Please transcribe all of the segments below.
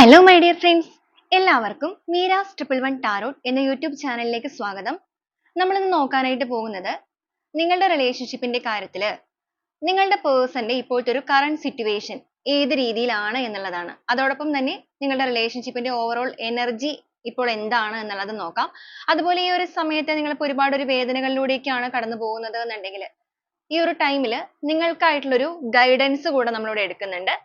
Hello my dear friends എല്ലാവർക്കും Meera's triple one tarot എന്ന YouTube ചാനലിലേക്ക് സ്വാഗതം. നമ്മൾ ഇന്ന് നോക്കാനായിട്ട് പോകുന്നത് നിങ്ങളുടെ റിലേഷൻഷിപ്പിന്റെ കാര്യത്തിൽ നിങ്ങളുടെ പേഴ്സന്റെ ഇപ്പോഴത്തെ ഒരു കറണ്ട് സിറ്റുവേഷൻ ഏത് രീതിയിലാണ് എന്നുള്ളതാണ്. അതോടൊപ്പം തന്നെ നിങ്ങളുടെ റിലേഷൻഷിപ്പിന്റെ ഓവറോൾ എനർജി ഇപ്പോൾ എന്താണ് എന്നുള്ളത് നോക്കാം. അതുപോലെ ഈ ഒരു സമയത്ത് നിങ്ങൾ ഇപ്പോൾ ഒരുപാട് ഒരു വേദനകളിലൂടെയൊക്കെയാണ് കടന്നു പോകുന്നത് എന്നുണ്ടെങ്കിൽ ഈ ഒരു ടൈമിൽ നിങ്ങൾക്കായിട്ടുള്ളൊരു ഗൈഡൻസ് കൂടെ നമ്മളിവിടെ എടുക്കുന്നുണ്ട്.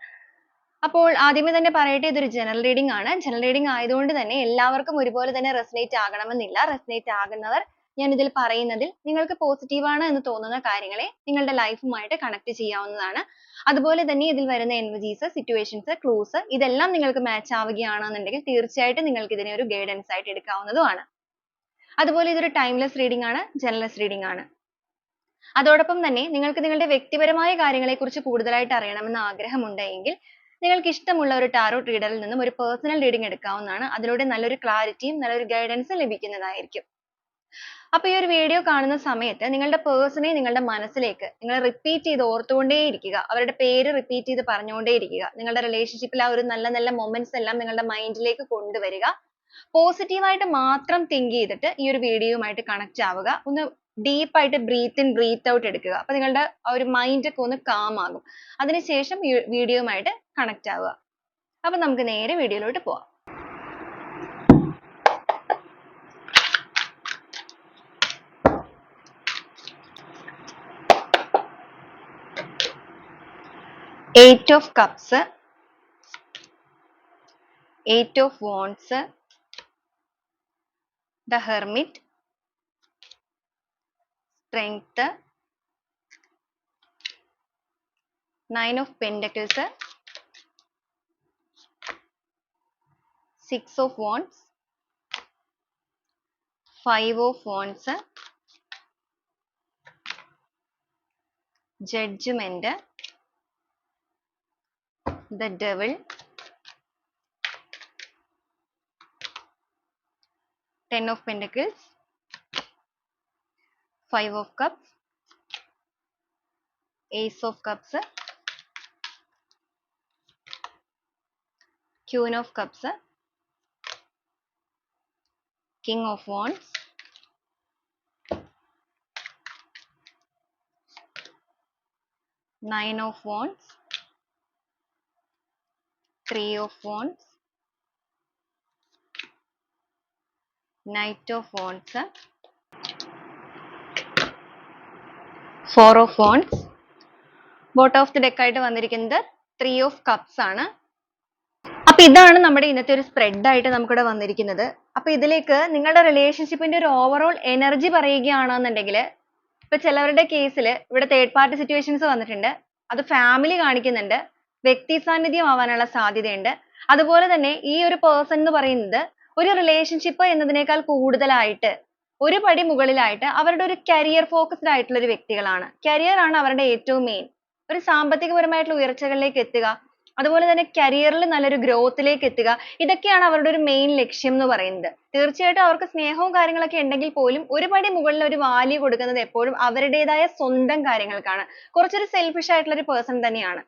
അപ്പോൾ ആദ്യമേ തന്നെ പറയട്ടെ ഇതൊരു ജനറൽ റീഡിംഗ് ആണ്. ജനറൽ റീഡിംഗ് ആയതുകൊണ്ട് തന്നെ എല്ലാവർക്കും ഒരുപോലെ തന്നെ റെസനേറ്റ് ആകണമെന്നില്ല. റെസനേറ്റ് ആകുന്നവർ ഞാൻ ഇതിൽ പറയുന്നതിൽ നിങ്ങൾക്ക് positive ആണ് എന്ന് തോന്നുന്ന കാര്യങ്ങളെ നിങ്ങളുടെ ലൈഫുമായിട്ട് കണക്ട് ചെയ്യാവുന്നതാണ്. അതുപോലെ തന്നെ ഇതിൽ വരുന്ന എനർജീസ് സിറ്റുവേഷൻസ് ക്ലൂസ് ഇതെല്ലാം നിങ്ങൾക്ക് മാച്ച് ആവുകയാണെന്നുണ്ടെങ്കിൽ തീർച്ചയായിട്ടും നിങ്ങൾക്ക് ഇതിനെ ഒരു ഗൈഡൻസ് ആയിട്ട് എടുക്കാവുന്നതുമാണ്. അതുപോലെ ഇതൊരു ടൈംലെസ് റീഡിംഗ് ആണ് ജനറൽ റീഡിംഗ് ആണ്. അതോടൊപ്പം തന്നെ നിങ്ങൾക്ക് നിങ്ങളുടെ വ്യക്തിപരമായ കാര്യങ്ങളെക്കുറിച്ച് കൂടുതലായിട്ട് അറിയണമെന്ന് ആഗ്രഹമുണ്ടെങ്കിൽ നിങ്ങൾക്ക് ഇഷ്ടമുള്ള ഒരു ടാരോട്ട് റീഡറിൽ നിന്നും ഒരു പേഴ്സണൽ റീഡിംഗ് എടുക്കാവുന്നതാണ്. അതിലൂടെ നല്ലൊരു ക്ലാരിറ്റിയും നല്ലൊരു ഗൈഡൻസും ലഭിക്കുന്നതായിരിക്കും. അപ്പോൾ ഈ ഒരു വീഡിയോ കാണുന്ന സമയത്ത് നിങ്ങളുടെ പേഴ്സണെ നിങ്ങളുടെ മനസ്സിലേക്ക് നിങ്ങൾ റിപ്പീറ്റ് ചെയ്ത് ഓർത്തുകൊണ്ടേയിരിക്കുക. അവരുടെ പേര് റിപ്പീറ്റ് ചെയ്ത് പറഞ്ഞുകൊണ്ടേയിരിക്കുക. നിങ്ങളുടെ റിലേഷൻഷിപ്പിൽ ആ ഒരു നല്ല നല്ല മൊമെന്റ്സ് എല്ലാം നിങ്ങളുടെ മൈൻഡിലേക്ക് കൊണ്ടുവരിക. പോസിറ്റീവായിട്ട് മാത്രം തിങ്ക് ചെയ്തിട്ട് ഈ ഒരു വീഡിയോയുമായിട്ട് കണക്ട് ആവുക. ഒന്ന് ഡീപ്പ് ആയിട്ട് ബ്രീത്ത് ഇൻ ബ്രീത്ത് ഔട്ട് എടുക്കുക. അപ്പോൾ നിങ്ങളുടെ ആ ഒരു മൈൻഡ് ഒക്കെ ഒന്ന് കാം ആകും. അതിനുശേഷം ശേഷം വീഡിയോയുമായിട്ട് കണക്ട് ആവുക. അപ്പോൾ നമുക്ക് നേരെ വീഡിയോയിലോട്ട് പോകാം eight of cups eight of wands the hermit strength nine of pentacles six of wands five of wands judgment the devil ten of pentacles five of cups. Ace of cups. Queen of cups. King of wands. Nine of wands. Three of wands. Knight of wands four of wands. Bottom of the deck ആയിട്ട് വന്നിരിക്കുന്നത് three of cups ആണ്. അപ്പൊ ഇതാണ് നമ്മുടെ ഇന്നത്തെ ഒരു spread ആയിട്ട് നമുക്കിവിടെ വന്നിരിക്കുന്നത്. അപ്പൊ ഇതിലേക്ക് നിങ്ങളുടെ റിലേഷൻഷിപ്പിന്റെ ഒരു ഓവറോൾ എനർജി പറയുകയാണെന്നുണ്ടെങ്കിൽ ഇപ്പൊ ചിലവരുടെ കേസിൽ ഇവിടെ തേർഡ് പാർട്ടി സിറ്റുവേഷൻസ് വന്നിട്ടുണ്ട്. അത് ഫാമിലി കാണിക്കുന്നുണ്ട്. വ്യക്തി സാന്നിധ്യം ആവാനുള്ള സാധ്യതയുണ്ട്. അതുപോലെ തന്നെ ഈ ഒരു പേഴ്സൺ എന്ന് പറയുന്നത് ഒരു റിലേഷൻഷിപ്പ് എന്നതിനേക്കാൾ കൂടുതലായിട്ട് ഒരു പടി മുകളിലായിട്ട് അവരുടെ ഒരു കരിയർ ഫോക്കസ്ഡ് ആയിട്ടുള്ള ഒരു വ്യക്തികളാണ്. കരിയർ ആണ് അവരുടെ ഏറ്റവും മെയിൻ ഒരു സാമ്പത്തികപരമായിട്ടുള്ള ഉയർച്ചകളിലേക്ക് എത്തുക അതുപോലെ തന്നെ കരിയറിൽ നല്ലൊരു ഗ്രോത്തിലേക്ക് എത്തുക ഇതൊക്കെയാണ് അവരുടെ ഒരു മെയിൻ ലക്ഷ്യം എന്ന് പറയുന്നത്. തീർച്ചയായിട്ടും അവർക്ക് സ്നേഹവും കാര്യങ്ങളൊക്കെ ഉണ്ടെങ്കിൽ പോലും ഒരു പടി മുകളിൽ ഒരു വാല്യൂ കൊടുക്കുന്നത് എപ്പോഴും അവരുടേതായ സ്വന്തം കാര്യങ്ങൾക്കാണ്. കുറച്ചൊരു selfish ആയിട്ടുള്ള ഒരു person തന്നെയാണ്.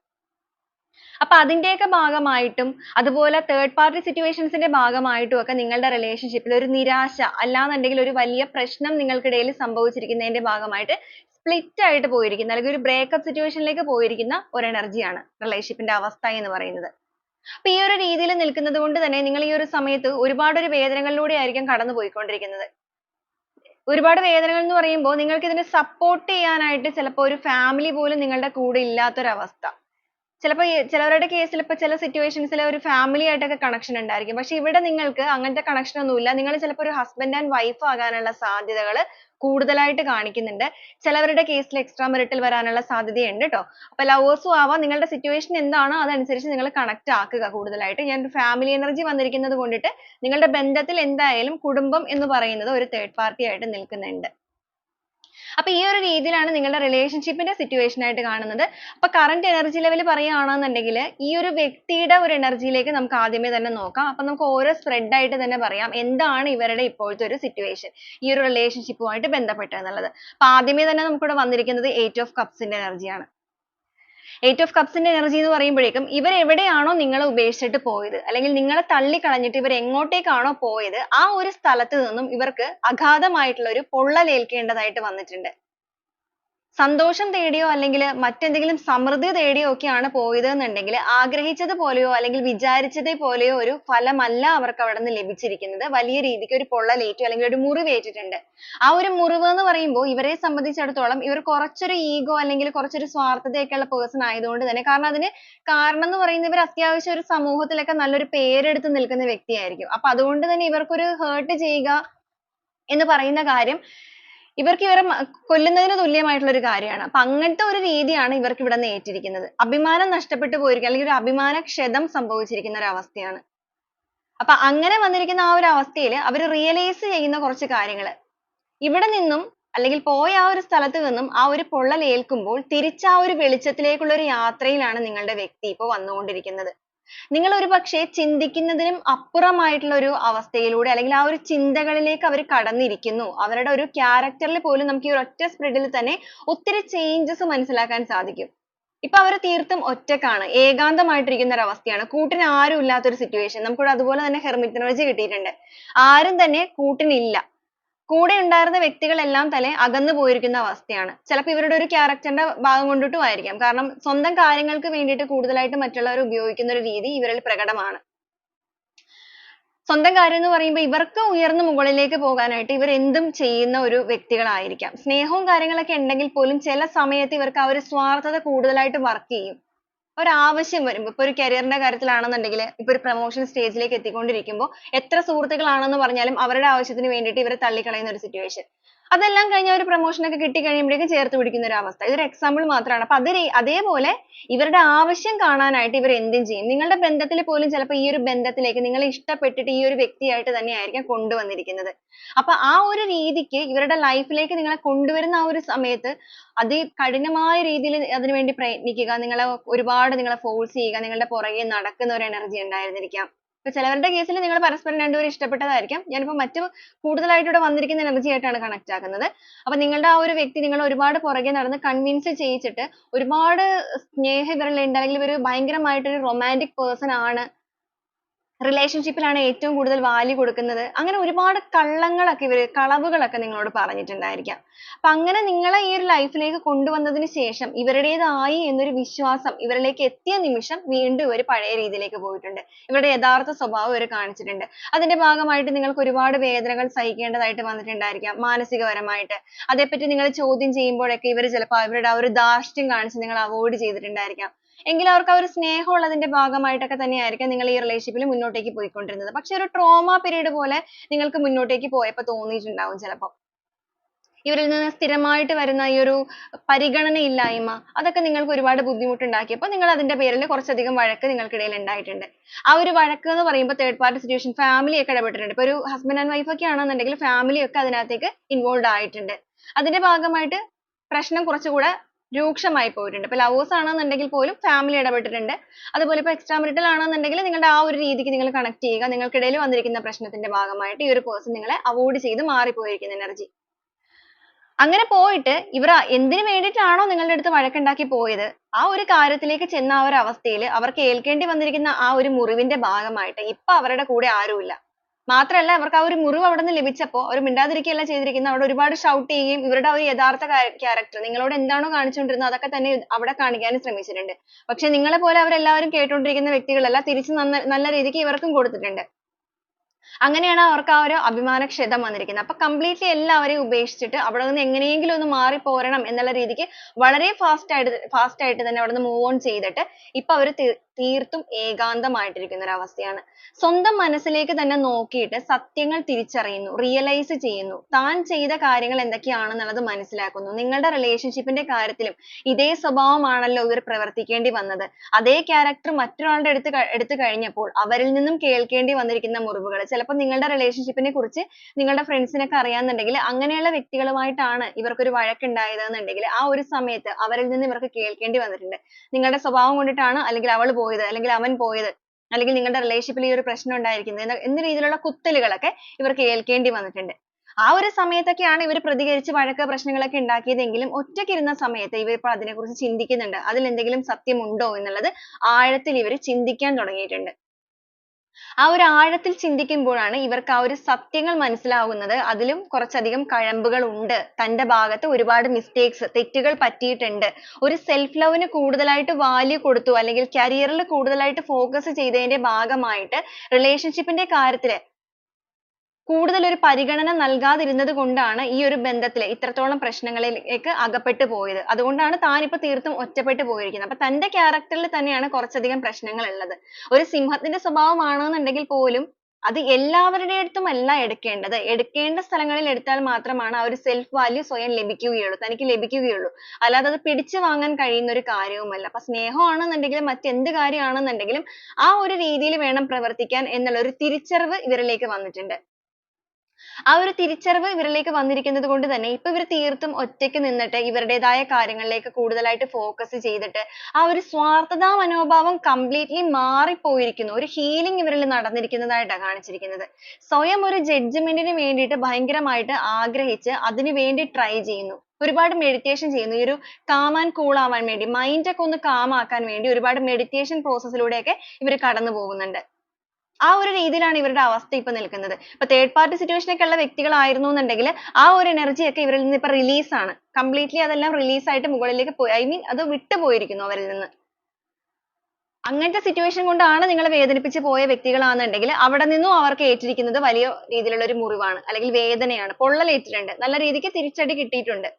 അപ്പൊ അതിന്റെയൊക്കെ ഭാഗമായിട്ടും അതുപോലെ തേർഡ് പാർട്ടി സിറ്റുവേഷൻസിന്റെ ഭാഗമായിട്ടും ഒക്കെ നിങ്ങളുടെ റിലേഷൻഷിപ്പിൽ ഒരു നിരാശ അല്ലാന്നുണ്ടെങ്കിൽ ഒരു വലിയ പ്രശ്നം നിങ്ങൾക്കിടയിൽ സംഭവിച്ചിരിക്കുന്നതിന്റെ ഭാഗമായിട്ട് സ്പ്ലിറ്റ് ആയിട്ട് പോയിരിക്കുന്ന അല്ലെങ്കിൽ ഒരു ബ്രേക്കപ്പ് സിറ്റുവേഷനിലേക്ക് പോയിരിക്കുന്ന ഒരു എനർജിയാണ് റിലേഷൻഷിപ്പിന്റെ അവസ്ഥ എന്ന് പറയുന്നത്. അപ്പൊ ഈ ഒരു രീതിയിൽ നിൽക്കുന്നത് കൊണ്ട് തന്നെ നിങ്ങൾ ഈ ഒരു സമയത്ത് ഒരുപാട് ഒരു വേദനകളിലൂടെ ആയിരിക്കും കടന്നു പോയിക്കൊണ്ടിരിക്കുന്നത്. ഒരുപാട് വേദനകൾ എന്ന് പറയുമ്പോൾ നിങ്ങൾക്ക് ഇതിനെ സപ്പോർട്ട് ചെയ്യാനായിട്ട് ചിലപ്പോൾ ഒരു ഫാമിലി പോലും നിങ്ങളുടെ കൂടെ ഇല്ലാത്തൊരവസ്ഥ. ചിലപ്പോൾ ചിലവരുടെ കേസിൽ ഇപ്പോൾ ചില സിറ്റുവേഷൻസിൽ ഒരു ഫാമിലി ആയിട്ടൊക്കെ കണക്ഷൻ ഉണ്ടായിരിക്കും. പക്ഷേ ഇവിടെ നിങ്ങൾക്ക് അങ്ങനത്തെ കണക്ഷൻ ഒന്നുമില്ല നിങ്ങൾ ചിലപ്പോൾ ഒരു ഹസ്ബൻഡ് ആൻഡ് വൈഫ് ആകാനുള്ള സാധ്യതകൾ കൂടുതലായിട്ട് കാണിക്കുന്നുണ്ട്. ചിലവരുടെ കേസിൽ മെറിറ്റൽ വരാനുള്ള സാധ്യതയുണ്ട് കേട്ടോ അപ്പൊ ലവേഴ്സും ആവാം. നിങ്ങളുടെ സിറ്റുവേഷൻ എന്താണോ അതനുസരിച്ച് നിങ്ങൾ കണക്ട് ആക്കുക കൂടുതലായിട്ട്. ഞാൻ ഫാമിലി എനർജി വന്നിരിക്കുന്നത് കൊണ്ടിട്ട് നിങ്ങളുടെ ബന്ധത്തിൽ എന്തായാലും കുടുംബം എന്ന് പറയുന്നത് ഒരു തേർഡ് പാർട്ടി ആയിട്ട് നിൽക്കുന്നുണ്ട്. അപ്പൊ ഈ ഒരു രീതിയിലാണ് നിങ്ങളുടെ റിലേഷൻഷിപ്പിന്റെ സിറ്റുവേഷൻ ആയിട്ട് കാണുന്നത്. അപ്പൊ കറന്റ് എനർജി ലെവൽ പറയുകയാണെന്നുണ്ടെങ്കിൽ ഈ ഒരു വ്യക്തിയുടെ ഒരു എനർജിയിലേക്ക് നമുക്ക് ആദ്യമേ തന്നെ നോക്കാം. അപ്പോൾ നമുക്ക് ഓരോ സ്പ്രെഡ് ആയിട്ട് തന്നെ പറയാം എന്താണ് ഇവരുടെ ഇപ്പോഴത്തെ ഒരു സിറ്റുവേഷൻ ഈ ഒരു റിലേഷൻഷിപ്പുമായിട്ട് ബന്ധപ്പെട്ട് എന്നുള്ളത്. അപ്പൊ ആദ്യമേ തന്നെ നമുക്കിവിടെ വന്നിരിക്കുന്നത് എയ്റ്റ് ഓഫ് കപ്സിന്റെ എനർജിയാണ് എയ്റ്റ് ഓഫ് കപ്സിന്റെ എനർജി എന്ന് പറയുമ്പോഴേക്കും ഇവർ എവിടെയാണോ നിങ്ങളെ ഉപേക്ഷിച്ചിട്ട് പോയത്? അല്ലെങ്കിൽ നിങ്ങളെ തള്ളിക്കളഞ്ഞിട്ട് ഇവർ എങ്ങോട്ടേക്കാണോ പോയത്? ആ ഒരു സ്ഥലത്ത് നിന്നും ഇവർക്ക് അഗാധമായിട്ടുള്ള ഒരു പൊള്ളലേൽക്കേണ്ടതായിട്ട് വന്നിട്ടുണ്ട്. സന്തോഷം തേടിയോ അല്ലെങ്കിൽ മറ്റെന്തെങ്കിലും സമൃദ്ധി തേടിയോ ഒക്കെയാണ് പോയത് എന്നുണ്ടെങ്കിൽ ആഗ്രഹിച്ചത് പോലെയോ അല്ലെങ്കിൽ വിചാരിച്ചത് പോലെയോ ഒരു ഫലമല്ല അവർക്ക് അവിടെ നിന്ന് ലഭിച്ചിരിക്കുന്നത്. വലിയ രീതിക്ക് ഒരു പൊള്ളലേറ്റു അല്ലെങ്കിൽ ഒരു മുറിവേറ്റിട്ടുണ്ട് ആ ഒരു മുറിവ് എന്ന് പറയുമ്പോൾ ഇവരെ സംബന്ധിച്ചിടത്തോളം ഇവർ കുറച്ചൊരു ഈഗോ അല്ലെങ്കിൽ കുറച്ചൊരു സ്വാർത്ഥതയൊക്കെ ഉള്ള പേഴ്സൺ ആയതുകൊണ്ട് തന്നെ. കാരണം അതിന് കാരണം എന്ന് പറയുന്നത് ഇവർ അത്യാവശ്യം ഒരു സമൂഹത്തിലൊക്കെ നല്ലൊരു പേരെടുത്ത് നിൽക്കുന്ന വ്യക്തിയായിരിക്കും. അപ്പൊ അതുകൊണ്ട് തന്നെ ഇവർക്കൊരു ഹേർട്ട് ചെയ്യുക എന്ന് പറയുന്ന കാര്യം ഇവർക്ക് ഇവരെ കൊല്ലുന്നതിന് തുല്യമായിട്ടുള്ള ഒരു കാര്യമാണ്. അപ്പൊ അങ്ങനത്തെ ഒരു രീതിയാണ് ഇവർക്ക് ഇവിടെ ഏറ്റിരിക്കുന്നത് അഭിമാനം നഷ്ടപ്പെട്ടു പോയിരിക്കുക അല്ലെങ്കിൽ ഒരു അഭിമാന ക്ഷതം സംഭവിച്ചിരിക്കുന്ന ഒരു അവസ്ഥയാണ്. അപ്പൊ അങ്ങനെ വന്നിരിക്കുന്ന ആ ഒരു അവസ്ഥയിൽ അവർ റിയലൈസ് ചെയ്യുന്ന കുറച്ച് കാര്യങ്ങൾ ഇവിടെ നിന്നും അല്ലെങ്കിൽ പോയ ആ ഒരു സ്ഥലത്ത് നിന്നും ആ ഒരു പൊള്ളൽ ഏൽക്കുമ്പോൾ തിരിച്ച് ആ ഒരു വെളിച്ചത്തിലേക്കുള്ള ഒരു യാത്രയിലാണ് നിങ്ങളുടെ വ്യക്തി ഇപ്പോൾ വന്നുകൊണ്ടിരിക്കുന്നത്. നിങ്ങൾ ഒരു പക്ഷേ ചിന്തിക്കുന്നതിനും അപ്പുറമായിട്ടുള്ള ഒരു അവസ്ഥയിലൂടെ അല്ലെങ്കിൽ ആ ഒരു ചിന്തകളിലേക്ക് അവർ കടന്നിരിക്കുന്നു. അവരുടെ ഒരു ക്യാരക്ടറിൽ പോലും നമുക്ക് ഈ ഒരൊറ്റ സ്പ്രെഡിൽ തന്നെ ഒത്തിരി ചേഞ്ചസ് മനസ്സിലാക്കാൻ സാധിക്കും. ഇപ്പൊ അവർ തീർത്തും ഒറ്റക്കാണ്. ഏകാന്തമായിട്ടിരിക്കുന്ന ഒരു അവസ്ഥയാണ്. കൂട്ടിന് ആരും ഇല്ലാത്ത ഒരു സിറ്റുവേഷൻ നമുക്കിവിടെ അതുപോലെ തന്നെ എനർജി കിട്ടിയിട്ടുണ്ട്. ആരും തന്നെ കൂട്ടിനില്ല. കൂടെ ഉണ്ടായിരുന്ന വ്യക്തികളെല്ലാം തന്നെ അകന്നു പോയിരിക്കുന്ന അവസ്ഥയാണ്. ചിലപ്പോൾ ഇവരുടെ ഒരു ക്യാരക്ടറിന്റെ ഭാഗം കൊണ്ടിട്ടും ആയിരിക്കാം കാരണം സ്വന്തം കാര്യങ്ങൾക്ക് വേണ്ടിയിട്ട് കൂടുതലായിട്ട് മറ്റുള്ളവരെ ഉപയോഗിക്കുന്ന ഒരു രീതി ഇവരിൽ പ്രകടമാണ്. സ്വന്തം കാര്യം എന്ന് പറയുമ്പോൾ ഇവർക്ക് ഉയർന്നു മുകളിലേക്ക് പോകാനായിട്ട് ഇവർ എന്തും ചെയ്യുന്ന ഒരു വ്യക്തികളായിരിക്കാം. സ്നേഹവും കാര്യങ്ങളൊക്കെ ഉണ്ടെങ്കിൽ പോലും ചില സമയത്ത് ഇവർക്ക് ആ ഒരു സ്വാർത്ഥത കൂടുതലായിട്ട് വർക്ക് ചെയ്യും. ഒരാവശ്യം വരുമ്പോൾ ഇപ്പൊ ഒരു കരിയറിന്റെ കാര്യത്തിലാണെന്നുണ്ടെങ്കിൽ ഇപ്പൊ ഒരു promotion stage സ്റ്റേജിലേക്ക് എത്തിക്കൊണ്ടിരിക്കുമ്പോൾ എത്ര സുഹൃത്തുക്കളാണെന്ന് പറഞ്ഞാലും അവരുടെ ആവശ്യത്തിന് വേണ്ടിയിട്ട് ഇവരെ തള്ളിക്കളയുന്ന ഒരു സിറ്റുവേഷൻ അതെല്ലാം കഴിഞ്ഞ് ഒരു പ്രൊമോഷൻ ഒക്കെ കിട്ടി കഴിയുമ്പോഴേക്കും ചേർത്ത് പിടിക്കുന്ന ഒരു അവസ്ഥ ഇതൊരു എക്സാമ്പിൾ മാത്രമാണ്. അപ്പൊ അതൊരു അതേപോലെ ഇവരുടെ ആവശ്യം കാണാനായിട്ട് ഇവർ എന്തും ചെയ്യും. നിങ്ങളുടെ ബന്ധത്തിൽ പോലും ചിലപ്പോൾ ഈ ഒരു ബന്ധത്തിലേക്ക് നിങ്ങൾ ഇഷ്ടപ്പെട്ടിട്ട് ഈ ഒരു വ്യക്തിയായിട്ട് തന്നെയായിരിക്കാം കൊണ്ടുവന്നിരിക്കുന്നത്. അപ്പൊ ആ ഒരു രീതിക്ക് ഇവരുടെ ലൈഫിലേക്ക് നിങ്ങളെ കൊണ്ടുവരുന്ന ആ ഒരു സമയത്ത് അതികഠിനമായ രീതിയിൽ അതിനുവേണ്ടി പ്രയത്നിക്കുക നിങ്ങളെ ഒരുപാട് നിങ്ങളെ ഫോഴ്സ് ചെയ്യുക നിങ്ങളുടെ പുറകെ നടക്കുന്ന ഒരു എനർജി ഉണ്ടായിരുന്നിരിക്കാം. ചിലവരുടെ കേസിൽ നിങ്ങൾ പരസ്പരം രണ്ടുപേരും ഇഷ്ടപ്പെട്ടതായിരിക്കാം. ഞാനിപ്പോൾ മറ്റു കൂടുതലായിട്ട് ഇവിടെ വന്നിരിക്കുന്ന എനർജി ആയിട്ടാണ് കണക്ട് ആക്കുന്നത്. അപ്പോൾ നിങ്ങളുടെ ആ ഒരു വ്യക്തി നിങ്ങളെ ഒരുപാട് പുറകെ നടന്ന് കൺവിൻസ് ചെയ്യിച്ചിട്ട് ഒരുപാട് സ്നേഹം ഇവരിലുണ്ട് അല്ലെങ്കിൽ ഭയങ്കരമായിട്ട് ഭയങ്കരമായിട്ടൊരു റൊമാന്റിക് പേഴ്സൺ ആണ് റിലേഷൻഷിപ്പിലാണ് ഏറ്റവും കൂടുതൽ വാല്യൂ കൊടുക്കുന്നത്. അങ്ങനെ ഒരുപാട് കള്ളങ്ങളൊക്കെ ഇവർ കളവുകളൊക്കെ നിങ്ങളോട് പറഞ്ഞിട്ടുണ്ടായിരിക്കാം. അപ്പൊ അങ്ങനെ നിങ്ങളെ ഈ ഒരു ലൈഫിലേക്ക് കൊണ്ടുവന്നതിന് ശേഷം ഇവരുടേതായി എന്നൊരു വിശ്വാസം ഇവരിലേക്ക് എത്തിയ നിമിഷം വീണ്ടും ഒരു പഴയ രീതിയിലേക്ക് പോയിട്ടുണ്ട്. ഇവരുടെ യഥാർത്ഥ സ്വഭാവം ഇവർ കാണിച്ചിട്ടുണ്ട്. അതിന്റെ ഭാഗമായിട്ട് നിങ്ങൾക്ക് ഒരുപാട് വേദനകൾ സഹിക്കേണ്ടതായിട്ട് വന്നിട്ടുണ്ടായിരിക്കാം മാനസികപരമായിട്ട്. അതേപ്പറ്റി നിങ്ങൾ ചോദ്യം ചെയ്യുമ്പോഴൊക്കെ ഇവർ ചിലപ്പോൾ അവരുടെ ആ ഒരു ധാർഷ്ട്യം കാണിച്ച് നിങ്ങൾ അവോയ്ഡ് ചെയ്തിട്ടുണ്ടായിരിക്കാം. എങ്കിലും അവർക്ക് ആ ഒരു സ്നേഹം ഉള്ളതിന്റെ ഭാഗമായിട്ടൊക്കെ തന്നെയായിരിക്കും നിങ്ങൾ ഈ relationship ൽ മുന്നോട്ടേക്ക് പോയിക്കൊണ്ടിരുന്നത്. പക്ഷെ ഒരു trauma period പോലെ നിങ്ങൾക്ക് മുന്നോട്ടേക്ക് പോയപ്പോൾ തോന്നിയിട്ടുണ്ടാവും ചിലപ്പോൾ ഇവരിൽ നിന്ന് സ്ഥിരമായിട്ട് വരുന്ന ഈ ഒരു പരിഗണനയില്ലായ്മ അതൊക്കെ നിങ്ങൾക്ക് ഒരുപാട് ബുദ്ധിമുട്ടുണ്ടാക്കിയപ്പോൾ നിങ്ങൾ അതിന്റെ പേരിൽ കുറച്ചധികം വഴക്ക് നിങ്ങൾക്കിടയിൽ ഉണ്ടായിട്ടുണ്ട്. ആ ഒരു വഴക്ക് എന്ന് പറയുമ്പോൾ തേർഡ് പാർട്ടി സിറ്റുവേഷൻ ഫാമിലി ഒക്കെ ഇടപെട്ടിട്ടുണ്ട്. ഇപ്പൊ ഒരു ഹസ്ബൻഡ് ആൻഡ് വൈഫ് ഒക്കെ ആണെന്നുണ്ടെങ്കിൽ ഫാമിലി ഒക്കെ അതിനകത്തേക്ക് ഇൻവോൾവ് ആയിട്ടുണ്ട്. അതിന്റെ ഭാഗമായിട്ട് പ്രശ്നം കുറച്ചുകൂടെ രൂക്ഷമായി പോയിട്ടുണ്ട്. ഇപ്പൊ ലവേഴ്സ് ആണെന്നുണ്ടെങ്കിൽ പോലും ഫാമിലി ഇടപെട്ടിട്ടുണ്ട്. അതുപോലെ ഇപ്പൊ എക്സ്ട്രാ മെറിറ്റൽ ആണെന്നുണ്ടെങ്കിൽ നിങ്ങളുടെ ആ ഒരു രീതിക്ക് നിങ്ങൾ കണക്ട് ചെയ്യുക. നിങ്ങൾക്കിടയിൽ വന്നിരിക്കുന്ന പ്രശ്നത്തിന്റെ ഭാഗമായിട്ട് ഈ ഒരു പേഴ്സൺ നിങ്ങളെ അവോയ്ഡ് ചെയ്ത് മാറിപ്പോയിരിക്കുന്ന എനർജി അങ്ങനെ പോയിട്ട് ഇവർ എന്തിനു വേണ്ടിയിട്ടാണോ നിങ്ങളുടെ അടുത്ത് വഴക്കുണ്ടാക്കി പോയത്? ആ ഒരു കാര്യത്തിലേക്ക് ചെന്ന ആ ഒരു അവസ്ഥയിൽ അവർക്ക് ഏൽക്കേണ്ടി വന്നിരിക്കുന്ന ആ ഒരു മുറിവിന്റെ ഭാഗമായിട്ട് ഇപ്പൊ അവരുടെ കൂടെ ആരുമില്ല. മാത്രമല്ല അവർക്ക് ആ ഒരു മുറിവ് അവിടെ നിന്ന് ലഭിച്ചപ്പോൾ അവർ മിണ്ടാതിരിക്കുകയല്ല ചെയ്തിരിക്കുന്നത് അവിടെ ഒരുപാട് ഷൗട്ട് ചെയ്യുകയും ഇവരുടെ ആ ഒരു യഥാർത്ഥ ക്യാരക്ടർ നിങ്ങളോട് എന്താണോ കാണിച്ചുകൊണ്ടിരുന്നത് അതൊക്കെ തന്നെ അവിടെ കാണിക്കാനും ശ്രമിച്ചിട്ടുണ്ട്. പക്ഷെ നിങ്ങളെ പോലെ അവരെല്ലാവരും കേട്ടുകൊണ്ടിരിക്കുന്ന വ്യക്തികളല്ല തിരിച്ച് നന്ന നല്ല രീതിക്ക് ഇവർക്കും കൊടുത്തിട്ടുണ്ട്. അങ്ങനെയാണ് അവർക്ക് ആ ഒരു അഭിമാനക്ഷതം വന്നിരിക്കുന്നത്. അപ്പൊ കംപ്ലീറ്റ്ലി എല്ലാവരെയും ഉപേക്ഷിച്ചിട്ട് അവിടെ നിന്ന് എങ്ങനെയെങ്കിലും ഒന്ന് മാറി പോരണം എന്നുള്ള രീതിക്ക് വളരെ ഫാസ്റ്റ് ആയിട്ട് ഫാസ്റ്റ് ആയിട്ട് തന്നെ അവിടെ നിന്ന് മൂവ് ഓൺ ചെയ്തിട്ട് ഇപ്പൊ അവർ തീർത്തും ഏകാന്തമായിട്ടിരിക്കുന്ന ഒരു അവസ്ഥയാണ് സ്വന്തം മനസ്സിലേക്ക് തന്നെ നോക്കിയിട്ട് സത്യങ്ങൾ തിരിച്ചറിയുന്നു റിയലൈസ് ചെയ്യുന്നു. താൻ ചെയ്ത കാര്യങ്ങൾ എന്തൊക്കെയാണെന്നുള്ളത് മനസ്സിലാക്കുന്നു. നിങ്ങളുടെ റിലേഷൻഷിപ്പിന്റെ കാര്യത്തിലും ഇതേ സ്വഭാവമാണല്ലോ ഇവർ പ്രവർത്തിക്കേണ്ടി വന്നത്. അതേ ക്യാരക്ടർ മറ്റൊരാളുടെ അടുത്ത് എടുത്തു കഴിഞ്ഞപ്പോൾ അവരിൽ നിന്നും കേൾക്കേണ്ടി വന്നിരിക്കുന്ന മുറിവുകൾ. ചിലപ്പോൾ നിങ്ങളുടെ റിലേഷൻഷിപ്പിനെ കുറിച്ച് നിങ്ങളുടെ ഫ്രണ്ട്സിനൊക്കെ അറിയാന്നുണ്ടെങ്കിൽ അങ്ങനെയുള്ള വ്യക്തികളുമായിട്ടാണ് ഇവർക്കൊരു വഴക്കുണ്ടായത് എന്നുണ്ടെങ്കിൽ ആ ഒരു സമയത്ത് അവരിൽ നിന്ന് ഇവർക്ക് കേൾക്കേണ്ടി വന്നിട്ടുണ്ട്. നിങ്ങളുടെ സ്വഭാവം കൊണ്ടിട്ടാണ് അല്ലെങ്കിൽ അവൾ പോയത് അല്ലെങ്കിൽ അവൻ പോയത് അല്ലെങ്കിൽ നിങ്ങളുടെ റിലേഷൻഷിപ്പിൽ ഈ ഒരു പ്രശ്നം ഉണ്ടായിരിക്കുന്നു എന്ന എന്ന രീതിയിലുള്ള കുത്തലുകളൊക്കെ ഇവർക്ക് ഏൽക്കേണ്ടി വന്നിട്ടുണ്ട്. ആ ഒരു സമയത്തൊക്കെയാണ് ഇവർ പ്രതികരിച്ച് വഴക്ക് പ്രശ്നങ്ങളൊക്കെ ഉണ്ടാക്കിയതെങ്കിലും ഒറ്റയ്ക്കിരുന്ന സമയത്ത് ഇവർ ഇപ്പോൾ അതിനെക്കുറിച്ച് ചിന്തിക്കുന്നുണ്ട്. അതിൽ എന്തെങ്കിലും സത്യമുണ്ടോ എന്നുള്ളത് ആഴത്തിൽ ഇവർ ചിന്തിക്കാൻ തുടങ്ങിയിട്ടുണ്ട്. ആ ഒരു ആഴത്തിൽ ചിന്തിക്കുമ്പോഴാണ് ഇവർക്ക് ആ ഒരു സത്യങ്ങൾ മനസ്സിലാവുന്നത്. അതിലും കുറച്ചധികം കഴമ്പുകൾ ഉണ്ട് തന്റെ ഭാഗത്ത് ഒരുപാട് mistakes തെറ്റുകൾ പറ്റിയിട്ടുണ്ട്. ഒരു self love ന് കൂടുതലായിട്ട് value കൊടുത്തു അല്ലെങ്കിൽ career കൂടുതലായിട്ട് focus ചെയ്തതിന്റെ ഭാഗമായിട്ട് relationship ന്റെ കാര്യത്തിൽ കൂടുതൽ ഒരു പരിഗണന നൽകാതിരുന്നത് കൊണ്ടാണ് ഈ ഒരു ബന്ധത്തിൽ ഇത്രത്തോളം പ്രശ്നങ്ങളിലേക്ക് അകപ്പെട്ടു പോയത്. അതുകൊണ്ടാണ് താൻ തീർത്തും ഒറ്റപ്പെട്ടു പോയിരിക്കുന്നത്. അപ്പോൾ തന്റെ character തന്നെയാണ് കുറച്ചധികം പ്രശ്നങ്ങൾ ഉള്ളത്. ഒരു സിംഹത്തിന്റെ സ്വഭാവം പോലും അത് എല്ലാവരുടെ അടുത്തും അല്ല എടുക്കേണ്ടത്. എടുക്കേണ്ട സ്ഥലങ്ങളിൽ എടുത്താൽ മാത്രമാണ് ആ ഒരു self value സ്വയം ലഭിക്കുകയുള്ളൂ. തനിക്ക് ലഭിക്കുകയുള്ളൂ. അല്ലാതെ അത് പിടിച്ചു വാങ്ങാൻ കഴിയുന്ന ഒരു കാര്യവുമല്ല. അപ്പോൾ സ്നേഹമാണെന്നുണ്ടെങ്കിലും മറ്റെന്ത് കാര്യമാണെന്നുണ്ടെങ്കിലും ആ ഒരു രീതിയിൽ വേണം പ്രവർത്തിക്കാൻ എന്നുള്ള ഒരു തിരിച്ചറിവ് ഇവരിലേക്ക് വന്നിട്ടുണ്ട്. ആ ഒരു തിരിച്ചറിവ് ഇവരിലേക്ക് വന്നിരിക്കുന്നത് കൊണ്ട് തന്നെ ഇപ്പോ ഇവർ തീർത്തും ഒറ്റയ്ക്ക് നിന്നിട്ട് ഇവരുടേതായ കാര്യങ്ങളിലേക്ക് കൂടുതലായിട്ട് focus ചെയ്തിട്ട് ആ ഒരു സ്വാർത്ഥതാ മനോഭാവം completely മാറിപ്പോയിരിക്കുന്നു. ഒരു healing ഇവരിൽ നടന്നിരിക്കുന്നതായിട്ടാണ് കാണിച്ചിരിക്കുന്നത്. സ്വയം ഒരു ന് വേണ്ടിയിട്ട് ഭയങ്കരമായിട്ട് ആഗ്രഹിച്ച് അതിനു വേണ്ടി try ചെയ്യുന്നു. ഒരുപാട് meditation ചെയ്യുന്നു. ഈ ഒരു calm and cool ആവാൻ വേണ്ടി mind ഒക്കെ ഒന്ന് calm ആക്കാൻ വേണ്ടി ഒരുപാട് meditation process ലൂടെയൊക്കെ ഇവർ കടന്നു പോകുന്നുണ്ട്. ആ ഒരു രീതിയിലാണ് ഇവരുടെ അവസ്ഥ ഇപ്പൊ നിൽക്കുന്നത്. ഇപ്പൊ third party situation ഒക്കെ ഉള്ള വ്യക്തികളായിരുന്നു എന്നുണ്ടെങ്കിൽ ആ ഒരു energy ഒക്കെ ഇവരിൽ നിന്ന് ഇപ്പൊ release ആണ്. completely അതെല്ലാം release ആയിട്ട് മുകളിലേക്ക് പോയി I mean അത് വിട്ടുപോയിരിക്കുന്നു അവരിൽ നിന്ന്. അങ്ങനത്തെ situation കൊണ്ടാണ് നിങ്ങളെ വേദനിപ്പിച്ചു പോയ വ്യക്തികളാണെന്നുണ്ടെങ്കിൽ അവിടെ നിന്നും അവർക്ക് ഏറ്റിരിക്കുന്നത് വലിയ രീതിയിലുള്ള ഒരു മുറിവാണ് അല്ലെങ്കിൽ വേദനയാണ്. പൊള്ളലേറ്റിട്ടുണ്ട്. നല്ല രീതിക്ക് തിരിച്ചടി കിട്ടിയിട്ടുണ്ട്.